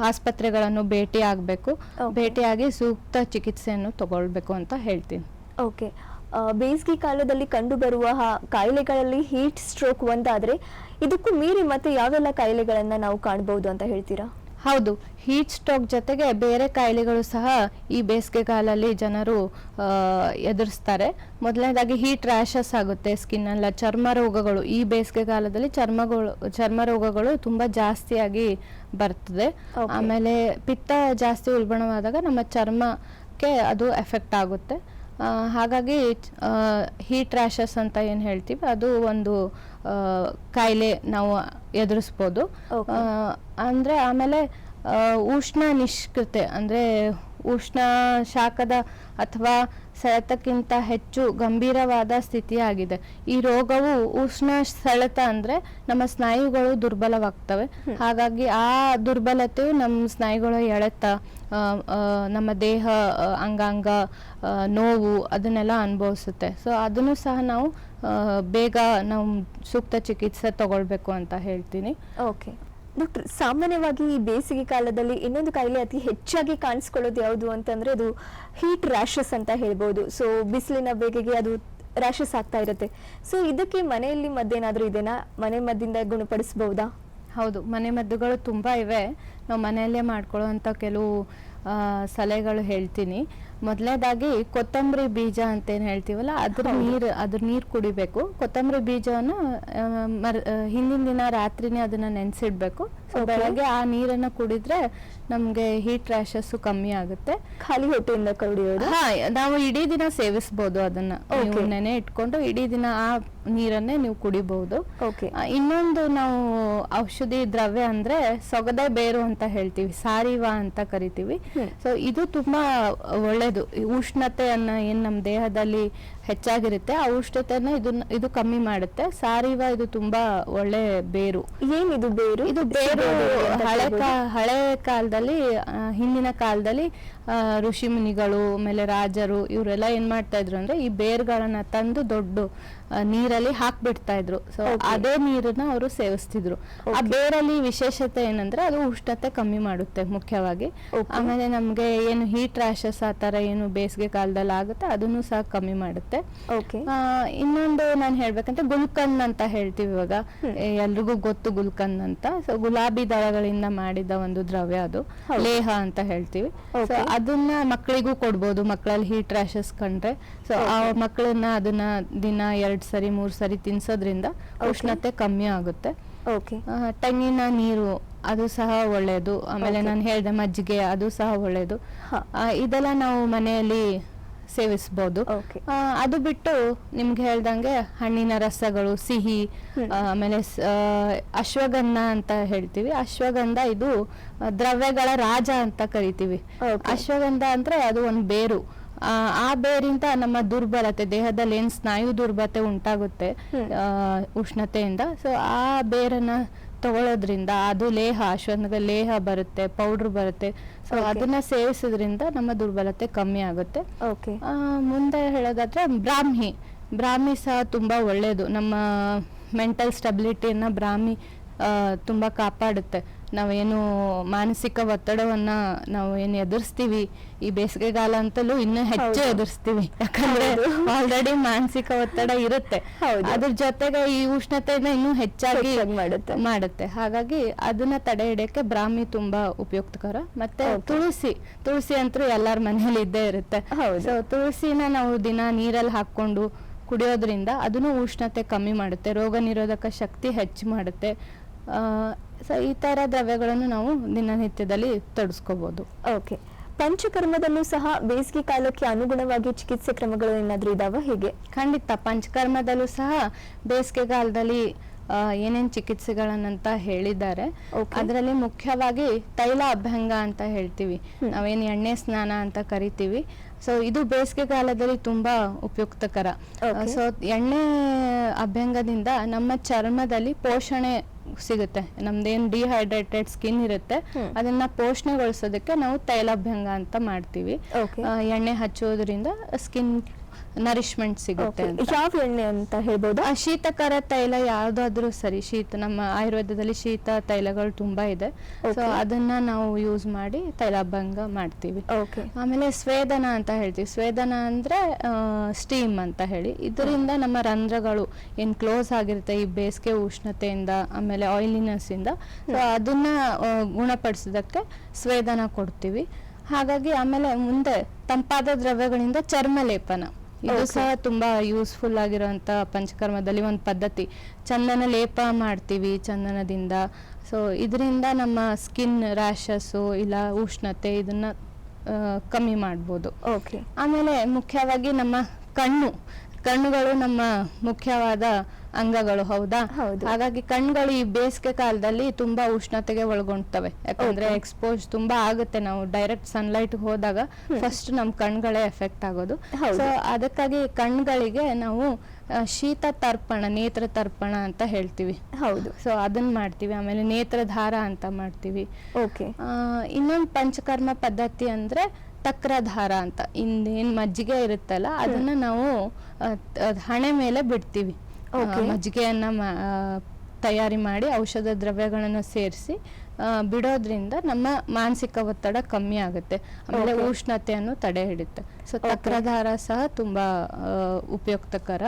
ಆಸ್ಪತ್ರೆಗಳನ್ನು ಭೇಟಿ ಆಗಬೇಕು. ಭೇಟಿಯಾಗಿ ಸೂಕ್ತ ಚಿಕಿತ್ಸೆಯನ್ನು ತಗೊಳ್ಬೇಕು ಅಂತ ಹೇಳ್ತೀನಿ. ಓಕೆ ಬೇಸಿಗೆ ಕಾಲದಲ್ಲಿ ಕಂಡು ಬರುವ ಕಾಯಿಲೆಗಳಲ್ಲಿ ಹೀಟ್ ಸ್ಟ್ರೋಕ್ ಒಂದಾದರೆ ಇದಕ್ಕೂ ಮೀರಿ ಮತ್ತೆ ಯಾವೆಲ್ಲ ಕಾಯಿಲೆಗಳನ್ನು ನಾವು ಕಾಣಬಹುದು ಅಂತ ಹೇಳ್ತೀರಾ? ಹೌದು ಹೀಟ್ ಸ್ಟ್ರೋಕ್ ಜೊತೆಗೆ ಬೇರೆ ಕಾಯಿಲೆಗಳು ಸಹ ಈ ಬೇಸಿಗೆ ಕಾಲಲ್ಲಿ ಜನರು ಎದುರಿಸ್ತಾರೆ. ಮೊದಲನೇದಾಗಿ ಹೀಟ್ ರ್ಯಾಷಸ್ ಆಗುತ್ತೆ ಸ್ಕಿನ್ ಎಲ್ಲ ಚರ್ಮ ರೋಗಗಳು ಈ ಬೇಸಿಗೆಗಾಲದಲ್ಲಿ ಚರ್ಮಗಳು ಚರ್ಮ ರೋಗಗಳು ತುಂಬಾ ಜಾಸ್ತಿಯಾಗಿ ಬರ್ತದೆ. ಆಮೇಲೆ ಪಿತ್ತ ಜಾಸ್ತಿ ಉಲ್ಬಣವಾದಾಗ ನಮ್ಮ ಚರ್ಮಕ್ಕೆ ಅದು ಎಫೆಕ್ಟ್ ಆಗುತ್ತೆ. ಹಾಗಾಗಿ ಹೀಟ್ ರ್ಯಾಷಸ್ ಅಂತ ಏನು ಹೇಳ್ತೀವಿ ಅದು ಒಂದು ಕಾಯಿಲೆ ನಾವು ಎದುರಿಸ್ಬೋದು. ಅಂದರೆ ಆಮೇಲೆ ಉಷ್ಣ ನಿಷ್ಕೃತೆ ಅಂದ್ರೆ ಉಷ್ಣ ಶಾಖದ ಅಥವಾ ಸೆಳೆತಕ್ಕಿಂತ ಹೆಚ್ಚು ಗಂಭೀರವಾದ ಸ್ಥಿತಿಯಾಗಿದೆ. ಈ ರೋಗವು ಉಷ್ಣ ಸೆಳೆತ ಅಂದ್ರೆ ನಮ್ಮ ಸ್ನಾಯುಗಳು ದುರ್ಬಲವಾಗ್ತವೆ. ಹಾಗಾಗಿ ಆ ದುರ್ಬಲತೆಯು ನಮ್ಮ ಸ್ನಾಯುಗಳ ಎಳೆತ ನಮ್ಮ ದೇಹ ಅಂಗಾಂಗ ನೋವು ಅದನ್ನೆಲ್ಲ ಅನುಭವಿಸುತ್ತೆ. ಸೊ ಅದನ್ನು ಸಹ ನಾವು ಬೇಗ ನಾವು ಸೂಕ್ತ ಚಿಕಿತ್ಸೆ ತಗೊಳ್ಬೇಕು ಅಂತ ಹೇಳ್ತೀನಿ. ಓಕೆ. ಡಾಕ್ಟರ್ ಸಾಮಾನ್ಯವಾಗಿ ಈ ಬೇಸಿಗೆ ಕಾಲದಲ್ಲಿ ಇನ್ನೊಂದು ಕಾಯಿಲೆ ಅತಿ ಹೆಚ್ಚಾಗಿ ಕಾಣಿಸ್ಕೊಳ್ಳೋದು ಯಾವುದು ಅಂತಂದ್ರೆ ಅದು ಹೀಟ್ ರ್ಯಾಷಸ್ ಅಂತ ಹೇಳ್ಬೋದು. ಸೊ ಬಿಸಿಲಿನ ಬೇಗೆಗೆ ಅದು ರ್ಯಾಷಸ್ ಆಗ್ತಾ ಇರುತ್ತೆ. ಸೊ ಇದಕ್ಕೆ ಮನೆಯಲ್ಲಿ ಮದ್ದೇನಾದರೂ ಇದೆನಾ? ಮನೆ ಮದ್ದಿಂದ ಗುಣಪಡಿಸಬಹುದಾ ಹೌದು ಮನೆ ಮದ್ದುಗಳು ತುಂಬ ಇವೆ. ನಾವು ಮನೆಯಲ್ಲೇ ಮಾಡ್ಕೊಳ್ಳುವಂಥ ಕೆಲವು ಸಲಹೆಗಳು ಹೇಳ್ತೀನಿ. ಮೊದಲನೇದಾಗಿ ಕೊತ್ತಂಬರಿ ಬೀಜ ಅಂತ ಏನು ಹೇಳ್ತೀವಲ್ಲ ಅದ್ರ ನೀರು ಅದ್ರ ನೀರು ಕುಡಿಬೇಕು ಕೊತ್ತಂಬರಿ ಬೀಜವನ್ನು ಮರ್ ಹಿಂದಿನ ದಿನ ರಾತ್ರಿನೇ ಅದನ್ನ ನೆನೆಸಿಡ್ಬೇಕು. ಬೆಳಗ್ಗೆ ಆ ನೀರನ್ನ ಕುಡಿದ್ರೆ ನಮ್ಗೆ ಹೀಟ್ ರ್ಯಾಶಸ್ ಕಮ್ಮಿ ಆಗುತ್ತೆ. ಖಾಲಿ ಹೊಟ್ಟೆಯಿಂದ ಕುಡಿಯೋದು? ಹಾ ನಾವು ಇಡೀ ದಿನ ಸೇವಿಸಬಹುದು ಅದನ್ನ. ನೀವು ನೆನೆ ಇಟ್ಕೊಂಡು ಇಡೀ ದಿನ ಆ ನೀರನ್ನೇ ನೀವು ಕುಡಿಬಹುದು ಇನ್ನೊಂದು ನಾವು ಔಷಧಿ ದ್ರವ್ಯ ಅಂದ್ರೆ ಸೊಗದೆ ಬೇರು ಅಂತ ಹೇಳ್ತೀವಿ ಸಾರಿವ ಅಂತ ಕರಿತೀವಿ. ಸೊ ಇದು ತುಂಬಾ ಒಳ್ಳೇದು. ಉಷ್ಣತೆಯನ್ನ ಏನ್ ನಮ್ಮ ದೇಹದಲ್ಲಿ ಹೆಚ್ಚಾಗಿರುತ್ತೆ. ಆ ಉಷ್ಣತೆನ ಇದನ್ನ ಇದು ಕಮ್ಮಿ ಮಾಡುತ್ತೆ. ಸಾರಿವ ಇದು ತುಂಬಾ ಒಳ್ಳೆ ಬೇರು. ಏನಿದು ಬೇರು? ಇದು ಬೇರು ಹಳೆ ಕಾ ಹಳೆ ಕಾಲದಲ್ಲಿ ಹಿಂದಿನ ಕಾಲದಲ್ಲಿ ಋಷಿ ಮುನಿಗಳು ಆಮೇಲೆ ರಾಜರು ಇವರೆಲ್ಲ ಏನ್ ಮಾಡ್ತಾ ಇದ್ರು ಅಂದ್ರೆ ಈ ಬೇರ್ಗಳನ್ನ ತಂದು ದೊಡ್ಡ ನೀರಲ್ಲಿ ಹಾಕ್ಬಿಡ್ತಾ ಇದ್ರು. ಸೊ ಅದೇ ನೀರನ್ನ ಅವರು ಸೇವಿಸ್ತಿದ್ರು. ಆ. ಬೇರಲ್ಲಿ ವಿಶೇಷತೆ ಏನಂದ್ರೆ ಅದು ಉಷ್ಣತೆ ಕಮ್ಮಿ ಮಾಡುತ್ತೆ ಮುಖ್ಯವಾಗಿ. ಆಮೇಲೆ ನಮ್ಗೆ ಏನು ಹೀಟ್ ರ್ಯಾಶಸ್ ಆ ತರ ಏನು ಬೇಸಿಗೆ ಕಾಲದಲ್ಲಿ ಆಗುತ್ತೆ ಅದನ್ನು ಸಹ ಕಮ್ಮಿ ಮಾಡುತ್ತೆ. ಇನ್ನೊಂದು ನಾನು ಹೇಳ್ಬೇಕಂತ ಗುಲ್ಕನ್ ಅಂತ ಹೇಳ್ತೀವಿ ಇವಾಗ. ಎಲ್ರಿಗೂ ಗೊತ್ತು ಗುಲ್ಕನ್ ಅಂತ. ಸೊ ಗುಲಾಬಿ ದಳಗಳಿಂದ ಮಾಡಿದ ಒಂದು ದ್ರವ್ಯ ಅದು. ಲೇಹ ಅಂತ ಹೇಳ್ತೀವಿ. ಸೊ ಅದನ್ನ ಮಕ್ಕಳಿಗೂ ಕೊಡ್ಬೋದು ಮಕ್ಕಳಲ್ಲಿ ಹೀಟ್ ರ್ಯಾಶಸ್ ಕಂಡ್ರೆ. ಸೊ ಆ. ಮಕ್ಕಳನ್ನ ಅದನ್ನ ದಿನ ಎರಡ್ ಸರಿ ಮೂರ್ ಸರಿ ತಿನ್ಸೋದ್ರಿಂದ. ಉಷ್ಣತೆ ಕಮ್ಮಿ ಆಗುತ್ತೆ. ತೆಂಗಿನ ನೀರು ಅದು ಸಹ ಒಳ್ಳೆಯದು ಆಮೇಲೆ. ನಾನು ಹೇಳಿದೆ ಮಜ್ಜಿಗೆ ಅದು ಸಹ ಒಳ್ಳೆಯದು ಹಾ. ಇದೆಲ್ಲ ನಾವು ಮನೆಯಲ್ಲಿ ಸೇವಿಸ್ಬೋದು. ಅದು ಬಿಟ್ಟು ನಿಮ್ಗೆ ಹೇಳ್ದಂಗೆ ಹಣ್ಣಿನ ರಸಗಳು ಸಿಹಿ ಆಮೇಲೆ ಅಶ್ವಗಂಧ ಅಂತ ಹೇಳ್ತೀವಿ. ಅಶ್ವಗಂಧ ಇದು ದ್ರವ್ಯಗಳ ರಾಜ ಅಂತ ಕರಿತೀವಿ. ಅಶ್ವಗಂಧ ಅಂದ್ರೆ ಅದು ಒಂದು ಬೇರು. ಆ, ಆ ಬೇರಿಂದ ನಮ್ಮ ದುರ್ಬಲತೆ ದೇಹದಲ್ಲಿ ಏನ್ ಸ್ನಾಯು ದುರ್ಬಲತೆ ಉಂಟಾಗುತ್ತೆ ಉಷ್ಣತೆಯಿಂದ. ಸೊ ಆ ಬೇರನ್ನ ತಗೊಳ್ಳೋದ್ರಿಂದ ಅದು ಲೇಹ ಅಶ್ವಗಂಧ ಲೇಹ ಬರುತ್ತೆ ಪೌಡರ್ ಬರುತ್ತೆ. ಸೊ ಅದನ್ನ ಸೇವಿಸೋದ್ರಿಂದ ನಮ್ಮ ದುರ್ಬಲತೆ ಕಮ್ಮಿ ಆಗುತ್ತೆ. ಮುಂದೆ ಹೇಳೋದಾದ್ರೆ ಬ್ರಾಹ್ಮಿ. ಬ್ರಾಹ್ಮಿ ಸಹ ತುಂಬಾ ಒಳ್ಳೇದು. ನಮ್ಮ ಮೆಂಟಲ್ ಸ್ಟೆಬಿಲಿಟಿಯನ್ನ ಬ್ರಾಹ್ಮಿ ತುಂಬಾ ಕಾಪಾಡುತ್ತೆ. ನಾವೇನು ಮಾನಸಿಕ ಒತ್ತಡವನ್ನ ನಾವು ಏನು ಎದುರಿಸ್ತೀವಿ ಈ ಬೇಸಿಗೆಗಾಲ ಅಂತಲೂ ಇನ್ನೂ ಹೆಚ್ಚು ಎದುರಿಸ್ತೀವಿ. ಯಾಕಂದ್ರೆ. ಆಲ್ರೆಡಿ ಮಾನಸಿಕ ಒತ್ತಡ ಇರುತ್ತೆ. ಅದ್ರ ಜೊತೆಗೆ ಈ ಉಷ್ಣತೆಯಿಂದ ಇನ್ನೂ ಹೆಚ್ಚಾಗಿ ಮಾಡುತ್ತೆ. ಮಾಡುತ್ತೆ. ಹಾಗಾಗಿ ಅದನ್ನ ತಡೆ ಹಿಡಿಯಕ್ಕೆ ಬ್ರಾಹ್ಮಿ ತುಂಬಾ ಉಪಯುಕ್ತಕರ. ಮತ್ತೆ ತುಳಸಿ ತುಳಸಿ ಅಂತೂ ಎಲ್ಲಾರ ಮನೇಲಿ ಇದ್ದೇ ಇರುತ್ತೆ. ಸೊ ತುಳಸಿನ ನಾವು ದಿನ ನೀರಲ್ಲಿ ಹಾಕೊಂಡು ಕುಡಿಯೋದ್ರಿಂದ ಅದನ್ನು ಉಷ್ಣತೆ ಕಮ್ಮಿ ಮಾಡುತ್ತೆ. ರೋಗ ನಿರೋಧಕ ಶಕ್ತಿ ಹೆಚ್ಚು ಮಾಡುತ್ತೆ. ಸೊ ಈ ತರ ದ್ರವ್ಯಗಳನ್ನು ನಾವು ದಿನನಿತ್ಯದಲ್ಲಿ ತೊಡಸ್ಕೋಬಹುದು ಓಕೆ ಪಂಚಕರ್ಮದಲ್ಲೂ ಸಹ ಬೇಸಿಗೆ ಕಾಲಕ್ಕೆ ಅನುಗುಣವಾಗಿ ಚಿಕಿತ್ಸೆ ಕ್ರಮಗಳು ಏನಾದರೂ ಇದಾವ? ಹೀಗೆ? ಖಂಡಿತ. ಪಂಚಕರ್ಮದಲ್ಲೂ ಸಹ ಬೇಸಿಗೆಗಾಲದಲ್ಲಿ ಕಾಲದಲ್ಲಿ ಏನೇನ್ ಚಿಕಿತ್ಸೆಗಳನ್ನಂತ ಹೇಳಿದ್ದಾರೆ. ಅದರಲ್ಲಿ ಮುಖ್ಯವಾಗಿ ತೈಲ ಅಭ್ಯಂಗ ಅಂತ ಹೇಳ್ತೀವಿ. ನಾವೇನ್ ಎಣ್ಣೆ ಸ್ನಾನ ಅಂತ ಕರಿತೀವಿ. ಸೊ ಇದು ಬೇಸಿಗೆಗಾಲದಲ್ಲಿ ತುಂಬಾ ಉಪಯುಕ್ತಕರ. ಸೊ ಎಣ್ಣೆ ಅಭ್ಯಂಗದಿಂದ ನಮ್ಮ ಚರ್ಮದಲ್ಲಿ ಪೋಷಣೆ ಸಿಗುತ್ತೆ. ನಮ್ದೇನ್ ಡಿಹೈಡ್ರೇಟೆಡ್ ಸ್ಕಿನ್ ಇರುತ್ತೆ ಅದನ್ನ ಪೋಷಣೆಗೊಳಿಸೋದಕ್ಕೆ ನಾವು ತೈಲಭ್ಯಂಗ ಅಂತ ಮಾಡ್ತೀವಿ. ಎಣ್ಣೆ ಹಚ್ಚೋದ್ರಿಂದ ಸ್ಕಿನ್ ನರಿಶ್ಮೆಂಟ್ ಸಿಗುತ್ತೆ ಅಂತ. ಯಾವ ಎಣ್ಣೆ ಅಂತ ಹೇಳ್ಬೋದು? ಆ ಶೀತಕರ ತೈಲ ಯಾವ್ದಾದ್ರೂ ಸರಿ ಶೀತ ನಮ್ಮ ಆಯುರ್ವೇದದಲ್ಲಿ ಶೀತ ತೈಲಗಳು ತುಂಬಾ ಇದೆ. ಸೊ ಅದನ್ನ ನಾವು ಯೂಸ್ ಮಾಡಿ ತೈಲಾಭಂಗ ಮಾಡ್ತೀವಿ. ಆಮೇಲೆ ಸ್ವೇದನ ಅಂತ ಹೇಳ್ತೀವಿ. ಸ್ವೇದನ ಅಂದ್ರೆ ಸ್ಟೀಮ್ ಅಂತ ಹೇಳಿ. ಇದರಿಂದ ನಮ್ಮ ರಂಧ್ರಗಳು ಏನ್ ಕ್ಲೋಸ್ ಆಗಿರುತ್ತೆ ಈ ಬೇಸಿಗೆ ಉಷ್ಣತೆಯಿಂದ ಆಮೇಲೆ ಆಯಿಲಿನೆಸ್ ಇಂದ. ಸೊ ಅದನ್ನ ಗುಣಪಡಿಸೋದಕ್ಕೆ ಸ್ವೇದನ ಕೊಡ್ತೀವಿ. ಹಾಗಾಗಿ ಆಮೇಲೆ ಮುಂದೆ ತಂಪಾದ ದ್ರವ್ಯಗಳಿಂದ ಚರ್ಮ ಲೇಪನ ಇದು ಸಹ ತುಂಬಾ ಯೂಸ್ಫುಲ್ ಆಗಿರುವಂತ ಪಂಚಕರ್ಮದಲ್ಲಿ ಒಂದು ಪದ್ಧತಿ. ಚಂದನ ಲೇಪ ಮಾಡ್ತೀವಿ ಚಂದನದಿಂದ. ಸೊ ಇದರಿಂದ ನಮ್ಮ ಸ್ಕಿನ್ ರ್ಯಾಷಸ್ಸು ಇಲ್ಲ ಉಷ್ಣತೆ ಇದನ್ನ ಕಮ್ಮಿ ಮಾಡ್ಬೋದು. ಓಕೆ ಆಮೇಲೆ ಮುಖ್ಯವಾಗಿ ನಮ್ಮ ಕಣ್ಣು. ಕಣ್ಣುಗಳು ನಮ್ಮ ಮುಖ್ಯವಾದ ಅಂಗಗಳು ಹೌದಾ? ಹೌದು. ಹಾಗಾಗಿ ಕಣ್ಗಳು ಈ ಬೇಸಿಗೆ ಕಾಲದಲ್ಲಿ ತುಂಬಾ ಉಷ್ಣತೆಗೆ ಒಳಗೊಂಡ್ತವೆ ಯಾಕಂದ್ರೆ. ಎಕ್ಸ್ಪೋಸ್ ತುಂಬಾ ಆಗುತ್ತೆ. ನಾವು ಡೈರೆಕ್ಟ್ ಸನ್ಲೈಟ್ ಹೋದಾಗ ಫಸ್ಟ್ ನಮ್ ಕಣ್ಗಳೇ ಎಫೆಕ್ಟ್ ಆಗೋದು. ಹೌದು. ಸೊ ಅದಕ್ಕಾಗಿ ಕಣ್ಗಳಿಗೆ ನಾವು ಆ, ಶೀತ ತರ್ಪಣ ನೇತ್ರ ತರ್ಪಣ ಅಂತ ಹೇಳ್ತೀವಿ. ಹೌದು. ಸೊ ಅದನ್ನ ಮಾಡ್ತೀವಿ. ಆಮೇಲೆ ನೇತ್ರಧಾರ ಅಂತ ಮಾಡ್ತೀವಿ. ಓಕೆ. ಇನ್ನೊಂದು ಪಂಚಕರ್ಮ ಪದ್ಧತಿ ಅಂದ್ರೆ ತಕ್ರಧಾರ ಅಂತ. ಇಂದೇನ್ ಮಜ್ಜಿಗೆ ಇರುತ್ತಲ್ಲ ಅದನ್ನ ನಾವು ಆ, ತ- ಹಣೆ ಮೇಲೆ ಬಿಡ್ತೀವಿ. ಮಜ್ಜಿಗೆಯನ್ನ ತಯಾರಿ ಮಾಡಿ ಔಷಧ ದ್ರವ್ಯಗಳನ್ನು ಸೇರಿಸಿ ಬಿಡೋದ್ರಿಂದ ನಮ್ಮ ಮಾನಸಿಕ ಒತ್ತಡ ಕಮ್ಮಿ ಆಗುತ್ತೆ. ಆಮೇಲೆ ಉಷ್ಣತೆಯನ್ನು ತಡೆ ಹಿಡಿಯುತ್ತೆ. ಸೊ. ತಕ್ರಧಾರ ಸಹ ತುಂಬಾ ಉಪಯುಕ್ತಕರ.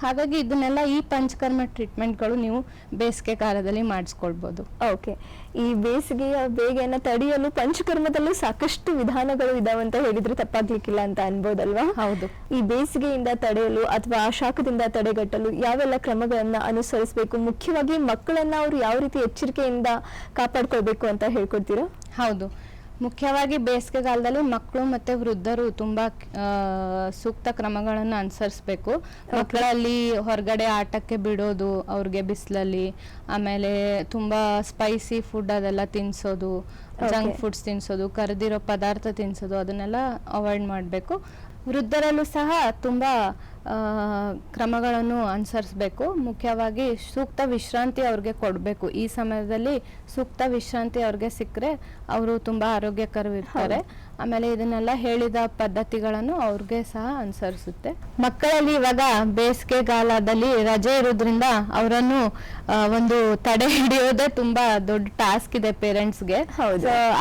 ಹಾಗಾಗಿ ಇದನ್ನೆಲ್ಲ ಈ ಪಂಚಕರ್ಮ ಟ್ರೀಟ್ಮೆಂಟ್ಗಳು ನೀವು ಬೇಸಿಗೆ ಕಾಲದಲ್ಲಿ ಮಾಡಿಸ್ಕೊಳ್ಬೋದು. ಓಕೆ ಈ ಬೇಸಿಗೆಯ ಬೇಗೆಯನ್ನ ತಡೆಯಲು ಪಂಚಕರ್ಮದಲ್ಲೂ ಸಾಕಷ್ಟು ವಿಧಾನಗಳು ಇದಾವಂತ ಹೇಳಿದ್ರೆ ತಪ್ಪಾಗ್ಲಿಕ್ಕಿಲ್ಲ ಅಂತ ಅನ್ಬೋದಲ್ವಾ? ಹೌದು. ಈ ಬೇಸಿಗೆಯಿಂದ ತಡೆಯಲು ಅಥವಾ ಆ ಶಾಖದಿಂದ ತಡೆಗಟ್ಟಲು ಯಾವೆಲ್ಲ ಕ್ರಮಗಳನ್ನ ಅನುಸರಿಸಬೇಕು? ಮುಖ್ಯವಾಗಿ ಮಕ್ಕಳನ್ನ ಅವರು ಯಾವ ರೀತಿ ಎಚ್ಚರಿಕೆಯಿಂದ ಕಾಪಾಡ್ಕೊಳ್ಬೇಕು ಅಂತ ಹೇಳ್ಕೊಡ್ತೀರಾ? ಹೌದು. ಮುಖ್ಯವಾಗಿ ಬೇಸಿಗೆಗಾಲದಲ್ಲಿ ಮಕ್ಕಳು ಮತ್ತೆ ವೃದ್ಧರು ತುಂಬಾ ಸೂಕ್ತ ಕ್ರಮಗಳನ್ನು ಅನುಸರಿಸಬೇಕು. ಮಕ್ಕಳಲ್ಲಿ ಹೊರಗಡೆ ಆಟಕ್ಕೆ ಬಿಡೋದು ಅವ್ರಿಗೆ ಬಿಸಿಲಲ್ಲಿ ಆಮೇಲೆ ತುಂಬಾ ಸ್ಪೈಸಿ ಫುಡ್ ಅದೆಲ್ಲ ತಿನ್ಸೋದು ಜಂಕ್ ಫುಡ್ಸ್ ತಿನ್ಸೋದು ಕರೆದಿರೋ ಪದಾರ್ಥ ತಿನ್ಸೋದು ಅದನ್ನೆಲ್ಲ ಅವಾಯ್ಡ್ ಮಾಡಬೇಕು. ವೃದ್ಧರಲ್ಲೂ ಸಹ ತುಂಬ ಕ್ರಮಗಳನ್ನು ಅನುಸರಿಸಬೇಕು. ಮುಖ್ಯವಾಗಿ ಸೂಕ್ತ ವಿಶ್ರಾಂತಿ ಅವ್ರಿಗೆ ಕೊಡಬೇಕು. ಈ ಸಮಯದಲ್ಲಿ ಸೂಕ್ತ ವಿಶ್ರಾಂತಿ ಅವ್ರಿಗೆ ಸಿಕ್ಕರೆ ಅವರು ತುಂಬ ಆರೋಗ್ಯಕರವಿರ್ತಾರೆ ಆಮೇಲೆ ಇದನ್ನೆಲ್ಲ ಹೇಳಿದ ಪದ್ಧತಿಗಳನ್ನು ಅವ್ರಿಗೆ ಸಹ ಅನುಸರಿಸುತ್ತೆ. ಮಕ್ಕಳಲ್ಲಿ ಇವಾಗ ಬೇಸಿಗೆಗಾಲದಲ್ಲಿ ರಜೆ ಇರೋದ್ರಿಂದ ಅವರನ್ನು ಒಂದು ತಡೆ ಹಿಡಿಯೋದೇ ತುಂಬಾ ದೊಡ್ಡ ಟಾಸ್ಕ್ ಇದೆ ಪೇರೆಂಟ್ಸ್ಗೆ.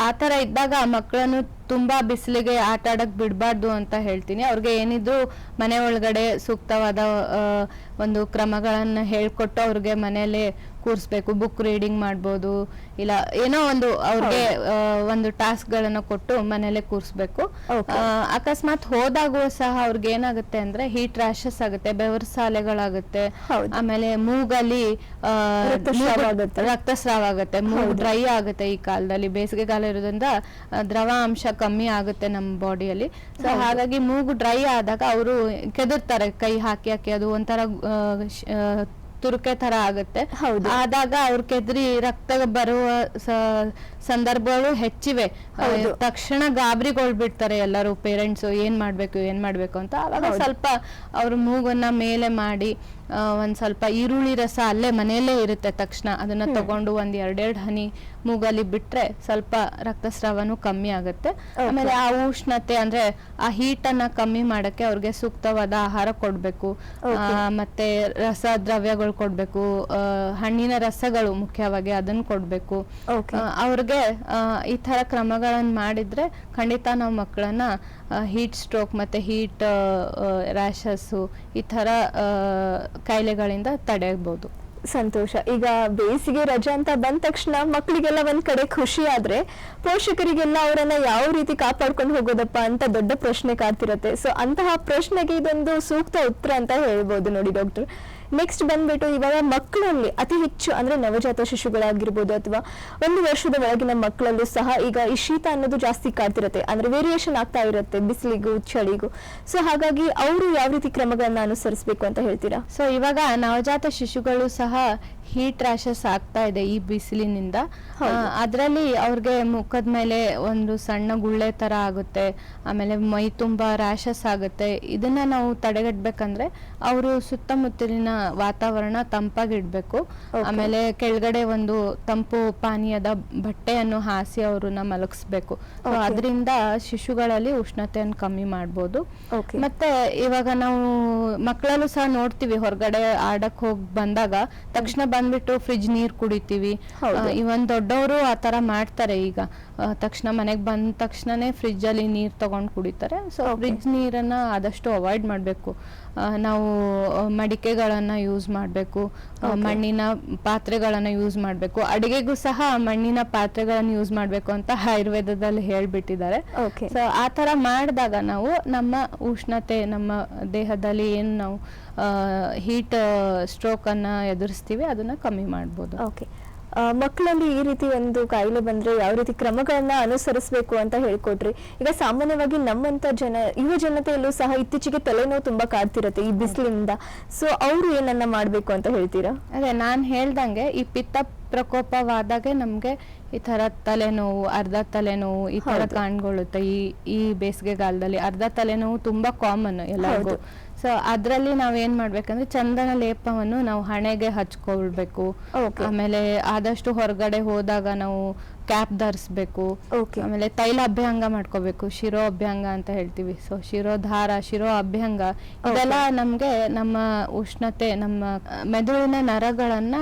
ಆ ಥರ ಇದ್ದಾಗ ಮಕ್ಕಳನ್ನು ತುಂಬಾ ಬಿಸಿಲಿಗೆ ಆಟ ಆಡಕ್ ಬಿಡಬಾರ್ದು ಅಂತ ಹೇಳ್ತೀನಿ. ಅವ್ರಿಗೆ ಏನಿದ್ರು ಮನೆ ಒಳಗಡೆ ಸೂಕ್ತವಾದ ಒಂದು ಕ್ರಮಗಳನ್ನು ಹೇಳ್ಕೊಟ್ಟು ಅವ್ರಿಗೆ ಮನೆಯಲ್ಲೇ ಕೂರಿಸ್ಬೇಕು ಬುಕ್ ರೀಡಿಂಗ್ ಮಾಡ್ಬೋದು ಇಲ್ಲ ಏನೋ ಒಂದು ಅವ್ರಿಗೆ ಒಂದು ಟಾಸ್ಕ್ ಗಳನ್ನ ಕೊಟ್ಟು ಮನೇಲೆ ಕೂರಿಸ್ಬೇಕು. ಅಕಸ್ಮಾತ್ ಹೋದಾಗೂ ಸಹ ಅವ್ರಿಗೆ ಏನಾಗುತ್ತೆ ಅಂದ್ರೆ ಹೀಟ್ ರ್ಯಾಶಸ್ ಆಗುತ್ತೆ ಬೆವರ್ ಸಾಲೆಗಳಾಗುತ್ತೆ. ಆಮೇಲೆ ಮೂಗಲ್ಲಿ ರಕ್ತಸ್ರಾವ ಆಗುತ್ತೆ. ಮೂಗು. ಡ್ರೈ ಆಗುತ್ತೆ ಈ ಕಾಲದಲ್ಲಿ ಬೇಸಿಗೆ ಕಾಲ ಇರೋದ್ರಿಂದ ದ್ರವ ಅಂಶ ಕಮ್ಮಿ ಆಗುತ್ತೆ ನಮ್ಮ ಬಾಡಿಯಲ್ಲಿ ಸೊ. ಹಾಗಾಗಿ ಮೂಗು ಡ್ರೈ ಆದಾಗ ಅವರು ಕೆದರ್ತಾರೆ ಕೈ ಹಾಕಿ ಹಾಕಿ ಅದು ಒಂಥರ ತುರುಕೆ ತರ ಆಗುತ್ತೆ ಹೌದು. ಆದಾಗ ಅವ್ರ ಕೆದ್ರಿ ರಕ್ತ ಬರುವ ಸಂದರ್ಭಗಳು ಹೆಚ್ಚಿವೆ ತಕ್ಷಣ ಗಾಬರಿಗೊಳ್ ತಕ್ಷಣ ಗಾಬರಿಗೊಳ್ಬಿಡ್ತಾರೆ ಎಲ್ಲರೂ ಪೇರೆಂಟ್ಸ್ ಏನ್ ಮಾಡ್ಬೇಕು ಏನ್ ಮಾಡ್ಬೇಕು ಅಂತ ಅವಾಗ. ಸ್ವಲ್ಪ ಅವ್ರ ಮೂಗನ್ನ ಮೇಲೆ ಮಾಡಿ ಒಂದ್ ಸ್ವಲ್ಪ ಈರುಳ್ಳಿ ರಸ ಅಲ್ಲೇ ಮನೆಯಲ್ಲೇ ಇರುತ್ತೆ ತಕ್ಷಣ. ಅದನ್ನ ತಗೊಂಡು ಒಂದು ಎರಡೆರಡು ಹನಿ ಮೂಗಲ್ಲಿ ಬಿಟ್ಟರೆ ಸ್ವಲ್ಪ ರಕ್ತಸ್ರಾವನು ಕಮ್ಮಿ ಆಗುತ್ತೆ. ಆಮೇಲೆ ಆ ಉಷ್ಣತೆ ಅಂದ್ರೆ ಆ ಹೀಟನ್ನು ಕಮ್ಮಿ ಮಾಡಕ್ಕೆ ಅವ್ರಿಗೆ ಸೂಕ್ತವಾದ ಆಹಾರ ಕೊಡಬೇಕು. ಆ, ಮತ್ತೆ ರಸ ದ್ರವ್ಯಗಳು ಕೊಡಬೇಕು. ಆ, ಹಣ್ಣಿನ ರಸಗಳು ಮುಖ್ಯವಾಗಿ ಅದನ್ನು ಕೊಡಬೇಕು. ಅವ್ರಿಗೆ ಈ ಥರ ಕ್ರಮಗಳನ್ನು ಮಾಡಿದ್ರೆ ಖಂಡಿತ ನಾವು ಮಕ್ಕಳನ್ನ ಹೀಟ್ ಸ್ಟ್ರೋಕ್ ಮತ್ತು ಹೀಟ್ ರ್ಯಾಷಸ್ಸು ಈ ಥರ ಕಾಯಿಲೆಗಳಿಂದ ತಡೆಯಬಹುದು ಸಂತೋಷ. ಈಗ ಬೇಸಿಗೆ ರಜೆ ಅಂತ ಬಂದ ತಕ್ಷಣ ಮಕ್ಕಳಿಗೆಲ್ಲ ಒಂದು ಕಡೆ ಖುಷಿ ಆದ್ರೆ ಪೋಷಕರಿಗೆಲ್ಲ ಅವರನ್ನು ಯಾವ ರೀತಿ ಕಾಪಾಡ್ಕೊಂಡು ಹೋಗೋದಪ್ಪ ಅಂತ ದೊಡ್ಡ ಪ್ರಶ್ನೆ ಕಾಡ್ತಿರತ್ತೆ. ಸೊ ಅಂತಹ ಪ್ರಶ್ನೆಗೆ ಇದೊಂದು ಸೂಕ್ತ ಉತ್ತರ ಅಂತ ಹೇಳ್ಬೋದು ನೋಡಿ ಡಾಕ್ಟರ್. ನೆಕ್ಸ್ಟ್ ಬಂದ್ಬಿಟ್ಟು ಇವಾಗ ಮಕ್ಕಳಲ್ಲಿ ಅತಿ ಹೆಚ್ಚು ಅಂದ್ರೆ ನವಜಾತ ಶಿಶುಗಳಾಗಿರ್ಬೋದು ಅಥವಾ ಒಂದು ವರ್ಷದ ಒಳಗಿನ ಮಕ್ಕಳಲ್ಲೂ ಸಹ ಈಗ ಈ ಶೀತ ಅನ್ನೋದು ಜಾಸ್ತಿ ಕಾಡ್ತಿರುತ್ತೆ. ಅಂದ್ರೆ ವೇರಿಯೇಷನ್ ಆಗ್ತಾ ಇರುತ್ತೆ ಬಿಸಿಲಿಗೂ ಚಳಿಗೂ. ಸೊ ಹಾಗಾಗಿ ಅವರು ಯಾವ ರೀತಿ ಕ್ರಮಗಳನ್ನ ಅನುಸರಿಸಬೇಕು ಅಂತ ಹೇಳ್ತೀರಾ? ಸೊ ಇವಾಗ ನವಜಾತ ಶಿಶುಗಳು ಸಹ ಹೀಟ್ ರ್ಯಾಶಸ್ ಆಗ್ತಾ ಇದೆ ಈ ಬಿಸಿಲಿನಿಂದ. ಅದರಲ್ಲಿ ಅವ್ರಿಗೆ ಮುಖದ ಮೇಲೆ ಒಂದು ಸಣ್ಣ ಗುಳ್ಳೆ ತರ ಆಗುತ್ತೆ. ಆಮೇಲೆ ಮೈ ತುಂಬಾ ರ್ಯಾಶಸ್ ಆಗುತ್ತೆ. ಇದನ್ನ ನಾವು ತಡೆಗಟ್ಟಬೇಕಂದ್ರೆ ಅವರು ಸುತ್ತಮುತ್ತಲಿನ ವಾತಾವರಣ ತಂಪಾಗಿಡ್ಬೇಕು. ಆಮೇಲೆ ಕೆಳಗಡೆ ಒಂದು ತಂಪು ಪಾನೀಯದ ಬಟ್ಟೆಯನ್ನು ಹಾಸಿ ಅವ್ರನ್ನ ಮಲಗಿಸ್ಬೇಕು. ಅದರಿಂದ ಶಿಶುಗಳಲ್ಲಿ ಉಷ್ಣತೆಯನ್ನು ಕಮ್ಮಿ ಮಾಡ್ಬೋದು. ಮತ್ತೆ ಇವಾಗ ನಾವು ಮಕ್ಕಳಲ್ಲೂ ಸಹ ನೋಡ್ತೀವಿ ಹೊರಗಡೆ ಆಡಕ್ ಹೋಗ್ ಬಂದಾಗ ತಕ್ಷಣ ಬಂದ್ಬಿಟ್ಟು ಫ್ರಿಜ್ ನೀರ್ ಕುಡಿತೀವಿ. ಇವನ್ ದೊಡ್ಡವರು ಆತರ ಮಾಡ್ತಾರೆ ಈಗ. ತಕ್ಷಣ ಮನೆಗ್ ಬಂದ ತಕ್ಷಣನೇ ಫ್ರಿಜ್ ಅಲ್ಲಿ ನೀರ್ ತಗೊಂಡ್ ಕುಡಿತಾರೆ. ಸೊ. ಫ್ರಿಜ್ ನೀರನ್ನ ಆದಷ್ಟು ಅವಾಯ್ಡ್ ಮಾಡ್ಬೇಕು. ನಾವು ಮಡಿಕೆಗಳನ್ನು ಯೂಸ್ ಮಾಡಬೇಕು ಮಣ್ಣಿನ ಪಾತ್ರೆಗಳನ್ನು ಯೂಸ್ ಮಾಡಬೇಕು. ಅಡುಗೆಗೂ ಸಹ ಮಣ್ಣಿನ ಪಾತ್ರೆಗಳನ್ನು ಯೂಸ್ ಮಾಡಬೇಕು ಅಂತ ಆಯುರ್ವೇದದಲ್ಲಿ ಹೇಳ್ಬಿಟ್ಟಿದ್ದಾರೆ. ಸೊ ಆ ಥರ ಮಾಡಿದಾಗ ನಾವು ನಮ್ಮ ಉಷ್ಣತೆ ನಮ್ಮ ದೇಹದಲ್ಲಿ ಏನು ನಾವು ಹೀಟ್ ಸ್ಟ್ರೋಕ್ ಅನ್ನ ಎದುರಿಸ್ತೀವಿ ಅದನ್ನ ಕಮ್ಮಿ ಮಾಡ್ಬೋದು. ಓಕೆ ಮಕ್ಕಳಲ್ಲಿ ಈ ರೀತಿ ಒಂದು ಕಾಯಿಲೆ ಬಂದ್ರೆ ಯಾವ ರೀತಿ ಕ್ರಮಗಳನ್ನ ಅನುಸರಿಸಬೇಕು ಅಂತ ಹೇಳ್ಕೊಟ್ರಿ. ಈಗ ಸಾಮಾನ್ಯವಾಗಿ ನಮ್ಮಂತ ಜನ ಯುವ ಜನತೆಯಲ್ಲೂ ಸಹ ಇತ್ತೀಚೆಗೆ ತಲೆನೋವು ತುಂಬಾ ಕಾಡ್ತಿರತ್ತೆ ಈ ಬಿಸಿಲಿನಿಂದ. ಸೊ ಅವರು ಏನನ್ನ ಮಾಡ್ಬೇಕು ಅಂತ ಹೇಳ್ತೀರಾ? ಅದೇ ನಾನು ಹೇಳ್ದಂಗೆ ಈ ಪಿತ್ತ ಪ್ರಕೋಪವಾದಾಗೆ ನಮ್ಗೆ ಈ ತರ ತಲೆನೋವು ಅರ್ಧ ತಲೆನೋವು ಈ ತರ ಕಾಣ್ಗೊಳ್ಳುತ್ತೆ. ಕಾಣ್ಕೊಳ್ಳುತ್ತೆ ಈ ಈ ಬೇಸಿಗೆಗಾಲದಲ್ಲಿ ಅರ್ಧ ತಲೆನೋವು ತುಂಬಾ ಕಾಮನ್ ಎಲ್ಲರಿಗೂ. ಸೊ ಅದರಲ್ಲಿ ನಾವು ಏನ್ ಮಾಡ್ಬೇಕಂದ್ರೆ ಚಂದನ ಲೇಪವನ್ನು ನಾವು ಹಣೆಗೆ ಹಚ್ಕೊಳ್ಬೇಕು. ಆಮೇಲೆ ಆದಷ್ಟು ಹೊರಗಡೆ ಹೋದಾಗ ನಾವು ಕ್ಯಾಪ್ ಧರಿಸ್ಬೇಕು ಆಮೇಲೆ ತೈಲ ಅಭ್ಯಂಗ ಮಾಡ್ಕೋಬೇಕು ಶಿರೋ ಅಭ್ಯಂಗ ಅಂತ ಹೇಳ್ತೀವಿ. ಸೊ ಶಿರೋಧಾರ ಶಿರೋ ಅಭ್ಯಂಗ ಇದೆಲ್ಲ ನಮ್ಗೆ ನಮ್ಮ ಉಷ್ಣತೆ ನಮ್ಮ ಮೆದುಳಿನ ನರಗಳನ್ನ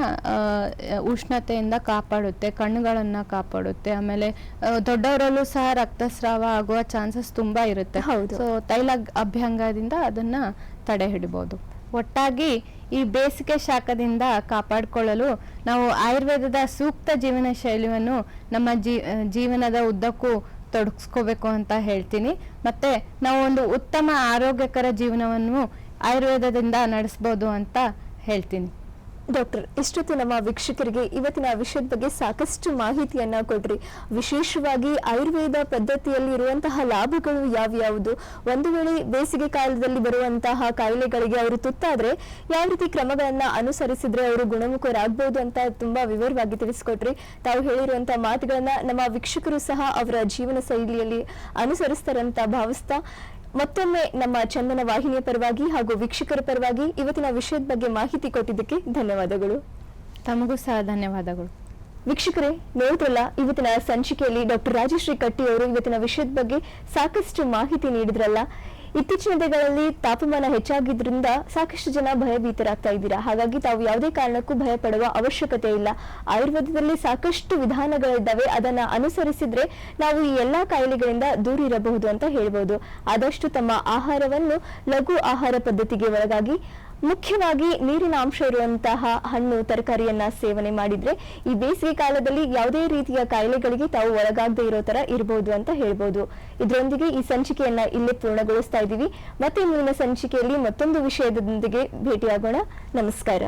ಉಷ್ಣತೆಯಿಂದ ಕಾಪಾಡುತ್ತೆ ಕಣ್ಣುಗಳನ್ನ ಕಾಪಾಡುತ್ತೆ. ಆಮೇಲೆ ದೊಡ್ಡವರಲ್ಲೂ ಸಹ ರಕ್ತಸ್ರಾವ ಆಗುವ ಚಾನ್ಸಸ್ ತುಂಬಾ ಇರುತ್ತೆ. ಸೊ ತೈಲ ಅಭ್ಯಂಗದಿಂದ ಅದನ್ನ ತಡೆ ಹಿಡಿಬಹುದು ಒಟ್ಟಾಗಿ ಈ ಬೇಸಿಗೆ ಶಾಖದಿಂದ ಕಾಪಾಡಿಕೊಳ್ಳಲು ನಾವು ಆಯುರ್ವೇದದ ಸೂಕ್ತ ಜೀವನ ಶೈಲಿಯನ್ನು ನಮ್ಮ ಜೀವನದ ಉದ್ದಕ್ಕೂ ತೊಡಗಿಸ್ಕೋಬೇಕು ಅಂತ ಹೇಳ್ತೀನಿ. ಮತ್ತೆ ನಾವು ಒಂದು ಉತ್ತಮ ಆರೋಗ್ಯಕರ ಜೀವನವನ್ನು ಆಯುರ್ವೇದದಿಂದ ನಡೆಸ್ಬೋದು ಅಂತ ಹೇಳ್ತೀನಿ. ಡಾಕ್ಟರ್, ಇಷ್ಟೊತ್ತು ನಮ್ಮ ವೀಕ್ಷಕರಿಗೆ ಇವತ್ತಿನ ವಿಷಯದ ಬಗ್ಗೆ ಸಾಕಷ್ಟು ಮಾಹಿತಿಯನ್ನ ಕೊಡ್ರಿ. ವಿಶೇಷವಾಗಿ ಆಯುರ್ವೇದ ಪದ್ಧತಿಯಲ್ಲಿ ಇರುವಂತಹ ಲಾಭಗಳು ಯಾವ್ಯಾವುದು? ಒಂದು ವೇಳೆ ಬೇಸಿಗೆ ಕಾಲದಲ್ಲಿ ಬರುವಂತಹ ಕಾಯಿಲೆಗಳಿಗೆ ಅವರು ತುತ್ತಾದ್ರೆ, ಯಾವ ರೀತಿ ಕ್ರಮಗಳನ್ನ ಅನುಸರಿಸಿದ್ರೆ ಅವರು ಗುಣಮುಖರಾಗಬಹುದು ಅಂತ ತುಂಬಾ ವಿವರವಾಗಿ ತಿಳಿಸ್ಕೊಟ್ರಿ. ತಾವು ಹೇಳಿರುವಂತಹ ಮಾತುಗಳನ್ನ ನಮ್ಮ ವೀಕ್ಷಕರು ಸಹ ಅವರ ಜೀವನ ಶೈಲಿಯಲ್ಲಿ ಅನುಸರಿಸ್ತಾರಂತ ಭಾವಿಸ್ತಾ ಮತ್ತೊಮ್ಮೆ ನಮ್ಮ ಚಂದನ ವಾಹಿನಿಯ ಪರವಾಗಿ ಹಾಗೂ ವೀಕ್ಷಕರ ಪರವಾಗಿ ಇವತ್ತಿನ ವಿಷಯದ ಬಗ್ಗೆ ಮಾಹಿತಿ ಕೊಟ್ಟಿದ್ದಕ್ಕೆ ಧನ್ಯವಾದಗಳು. ತಮಗೂ ಸಹ ಧನ್ಯವಾದಗಳು. ವೀಕ್ಷಕರೇ ನೋಡಿದ್ರಲ್ಲ ಇವತ್ತಿನ ಸಂಚಿಕೆಯಲ್ಲಿ ಡಾಕ್ಟರ್ ರಾಜಶ್ರೀ ಕಟ್ಟಿ ಅವರು ಇವತ್ತಿನ ವಿಷಯದ ಬಗ್ಗೆ ಸಾಕಷ್ಟು ಮಾಹಿತಿ ನೀಡಿದ್ರಲ್ಲ. ಇತ್ತೀಚಿನ ದಿನಗಳಲ್ಲಿ ತಾಪಮಾನ ಹೆಚ್ಚಾಗಿದ್ರಿಂದ ಸಾಕಷ್ಟು ಜನ ಭಯಭೀತರಾಗ್ತಾ ಇದ್ದೀರಾ? ಹಾಗಾಗಿ ತಾವು ಯಾವುದೇ ಕಾರಣಕ್ಕೂ ಭಯ ಪಡುವ ಅವಶ್ಯಕತೆ ಇಲ್ಲ. ಆಯುರ್ವೇದದಲ್ಲಿ ಸಾಕಷ್ಟು ವಿಧಾನಗಳಿದ್ದಾವೆ. ಅದನ್ನ ಅನುಸರಿಸಿದ್ರೆ ನಾವು ಈ ಎಲ್ಲಾ ಕಾಯಿಲೆಗಳಿಂದ ದೂರ ಇರಬಹುದು ಅಂತ ಹೇಳ್ಬೋದು. ಆದಷ್ಟು ತಮ್ಮ ಆಹಾರವನ್ನು ಲಘು ಆಹಾರ ಪದ್ಧತಿಗೆ ಒಳಗಾಗಿ ಮುಖ್ಯವಾಗಿ ನೀರಿನ ಅಂಶ ಇರುವಂತಹ ಹಣ್ಣು, ತರಕಾರಿಯನ್ನ ಸೇವನೆ ಮಾಡಿದ್ರೆ ಈ ಬೇಸಿಗೆ ಕಾಲದಲ್ಲಿ ಯಾವುದೇ ರೀತಿಯ ಕಾಯಿಲೆಗಳಿಗೆ ತಾವು ಒಳಗಾಗದೇ ಇರೋ ತರ ಇರಬಹುದು ಅಂತ ಹೇಳ್ಬೋದು. ಇದರೊಂದಿಗೆ ಈ ಸಂಚಿಕೆಯನ್ನ ಇಲ್ಲೇ ಪೂರ್ಣಗೊಳಿಸ್ತಾ ಇದ್ದೀವಿ. ಮತ್ತೆ ಮುಂದಿನ ಸಂಚಿಕೆಯಲ್ಲಿ ಮತ್ತೊಂದು ವಿಷಯದೊಂದಿಗೆ ಭೇಟಿಯಾಗೋಣ. ನಮಸ್ಕಾರ.